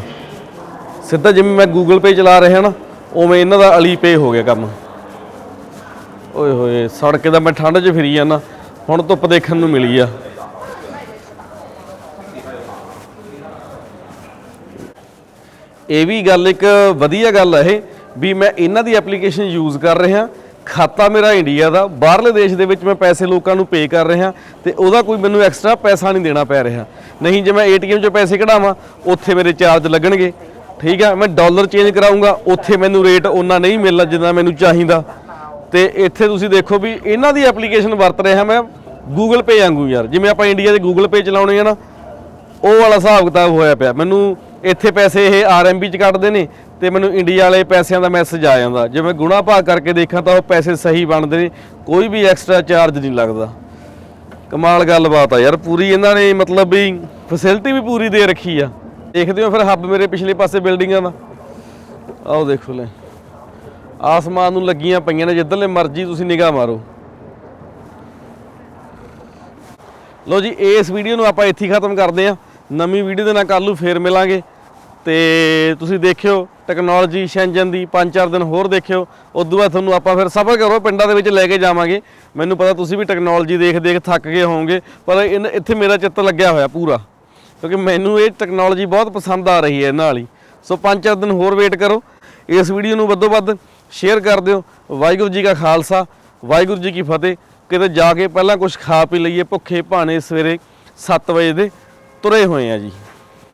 ਸਿੱਧਾ ਜਿਵੇਂ ਮੈਂ ਗੂਗਲ ਪੇ ਚਲਾ ਰਿਹਾ ਨਾ, ਉਵੇਂ ਇਹਨਾਂ ਦਾ ਅਲੀ ਪੇ ਹੋ ਗਿਆ ਕੰਮ। ਓਏ ਹੋਏ, ਸੜਕ ਦਾ ਮੈਂ ਠੰਡ 'ਚ ਫਿਰੀ ਜਾਂਦਾ, ਹੁਣ ਧੁੱਪ ਦੇਖਣ ਨੂੰ ਮਿਲੀ ਆ। ਇਹ ਵੀ ਗੱਲ ਇੱਕ ਵਧੀਆ ਗੱਲ ਹੈ ਇਹ, ਵੀ ਮੈਂ ਇਹਨਾਂ ਦੀ ਐਪਲੀਕੇਸ਼ਨ ਯੂਜ਼ ਕਰ ਰਿਹਾ, ਖਾਤਾ ਮੇਰਾ ਇੰਡੀਆ ਦਾ, ਬਾਹਰਲੇ ਦੇਸ਼ ਦੇ ਵਿੱਚ ਮੈਂ ਪੈਸੇ ਲੋਕਾਂ ਨੂੰ ਪੇ ਕਰ ਰਿਹਾ ਤੇ ਉਹਦਾ ਕੋਈ ਮੈਨੂੰ ਐਕਸਟਰਾ ਪੈਸਾ ਨਹੀਂ ਦੇਣਾ ਪੈ ਰਿਹਾ। ਨਹੀਂ ਜੇ ਮੈਂ ਏਟੀਐਮ 'ਚੋਂ ਪੈਸੇ ਕਢਾਵਾਂ, ਉੱਥੇ ਮੇਰੇ ਚਾਰਜ ਲੱਗਣਗੇ। ਠੀਕ ਆ, ਮੈਂ ਡਾਲਰ ਚੇਂਜ ਕਰਾਉਂਗਾ ਉੱਥੇ ਮੈਨੂੰ ਰੇਟ ਉਹਨਾਂ ਨਹੀਂ ਮਿਲਣਾ ਜਿੰਨਾ ਮੈਨੂੰ ਚਾਹੀਦਾ। ਤੇ ਇੱਥੇ ਤੁਸੀਂ ਦੇਖੋ ਵੀ ਇਹਨਾਂ ਦੀ ਐਪਲੀਕੇਸ਼ਨ ਵਰਤ ਰਿਹਾ ਮੈਂ ਗੂਗਲ ਪੇ ਵਾਂਗੂ ਯਾਰ। ਜਿਵੇਂ ਆਪਾਂ ਇੰਡੀਆ ਦੇ ਗੂਗਲ ਪੇ ਚਲਾਉਣੇ ਆ ਨਾ, ਉਹ ਵਾਲਾ ਹਿਸਾਬ ਕਿਤਾਬ ਹੋਇਆ ਪਿਆ। ਮੈਨੂੰ ਇੱਥੇ ਪੈਸੇ ਇਹ ਆਰਐਮਬੀ ਚ ਕੱਟਦੇ ਨੇ ਤੇ ਮੈਨੂੰ ਇੰਡੀਆ ਵਾਲੇ ਪੈਸਿਆਂ ਦਾ ਮੈਸੇਜ ਆ ਜਾਂਦਾ। ਜੇ ਮੈਂ ਗੁਣਾ ਭਾਗ ਕਰਕੇ ਦੇਖਾਂ ਤਾਂ ਉਹ ਪੈਸੇ ਸਹੀ ਬਣਦੇ ਨੇ, ਕੋਈ ਵੀ ਐਕਸਟਰਾ ਚਾਰਜ ਨਹੀਂ ਲੱਗਦਾ। ਕਮਾਲ ਗੱਲਬਾਤ ਆ ਯਾਰ, ਪੂਰੀ ਇਹਨਾਂ ਨੇ ਮਤਲਬ ਵੀ ਫੈਸਿਲਿਟੀ ਵੀ ਪੂਰੀ ਦੇ ਰੱਖੀ ਆ। ਦੇਖਦੇ ਹੋ ਫਿਰ ਹੱਬ ਮੇਰੇ ਪਿਛਲੇ ਪਾਸੇ ਬਿਲਡਿੰਗਾਂ ਦਾ। ਆਓ ਦੇਖੋ ਲੈ। ਆਸਮਾਨ ਨੂੰ ਲੱਗੀਆਂ ਪਈਆਂ ਨੇ, ਜਿੱਧਰਲੇ ਮਰਜ਼ੀ ਤੁਸੀਂ ਨਿਗਾਹ ਮਾਰੋ। ਲੋ ਜੀ, ਇਸ ਵੀਡੀਓ ਨੂੰ ਆਪਾਂ ਇੱਥੇ ਖਤਮ ਕਰਦੇ ਹਾਂ। ਨਵੀਂ ਵੀਡੀਓ ਦੇ ਨਾਲ ਕੱਲ ਨੂੰ ਫੇਰ ਮਿਲਾਂਗੇ। ਤੇ ਤੁਸੀਂ ਦੇਖਿਓ ਟੈਕਨੋਲੋਜੀ ਸ਼ੈਂਜਨ ਦੀ 5-4 ਦਿਨ ਹੋਰ ਦੇਖਿਓ, ਉਦੋਂ ਬਾਅਦ ਤੁਹਾਨੂੰ ਆਪਾਂ ਫਿਰ ਸਫ਼ਰ ਕਰੋ, ਪਿੰਡਾਂ ਦੇ ਵਿੱਚ ਲੈ ਕੇ ਜਾਵਾਂਗੇ। ਮੈਨੂੰ ਪਤਾ ਤੁਸੀਂ ਵੀ ਟੈਕਨੋਲੋਜੀ ਦੇਖ ਦੇਖ ਥੱਕ ਗਏ ਹੋਵੋਗੇ, ਪਰ ਇਨ- ਇੱਥੇ ਮੇਰਾ ਚਿੱਤ ਲੱਗਿਆ ਹੋਇਆ ਪੂਰਾ। ਕਿਉਂਕਿ ਮੈਨੂੰ ਇਹ ਟੈਕਨੋਲੋਜੀ ਬਹੁਤ ਪਸੰਦ ਆ ਰਹੀ ਹੈ ਇਹਨਾਂ ਵਾਲੀ। ਸੋ 5-4 ਦਿਨ ਹੋਰ ਵੇਟ ਕਰੋ। ਇਸ ਵੀਡੀਓ ਨੂੰ ਵੱਧੋ ਵੱਧ ਸ਼ੇਅਰ ਕਰ ਦਿਓ। ਵਾਹਿਗੁਰੂ ਜੀ ਕਾ ਖਾਲਸਾ, ਵਾਹਿਗੁਰੂ ਜੀ ਕੀ ਫਤਿਹ। ਕਿਤੇ ਜਾ ਕੇ ਪਹਿਲਾਂ ਕੁਝ ਖਾ ਪੀ ਲਈਏ, ਭੁੱਖੇ ਭਾਣੇ ਸਵੇਰੇ 7 ਵਜੇ ਦੇ ਤੁਰੇ ਹੋਏ ਆ ਜੀ।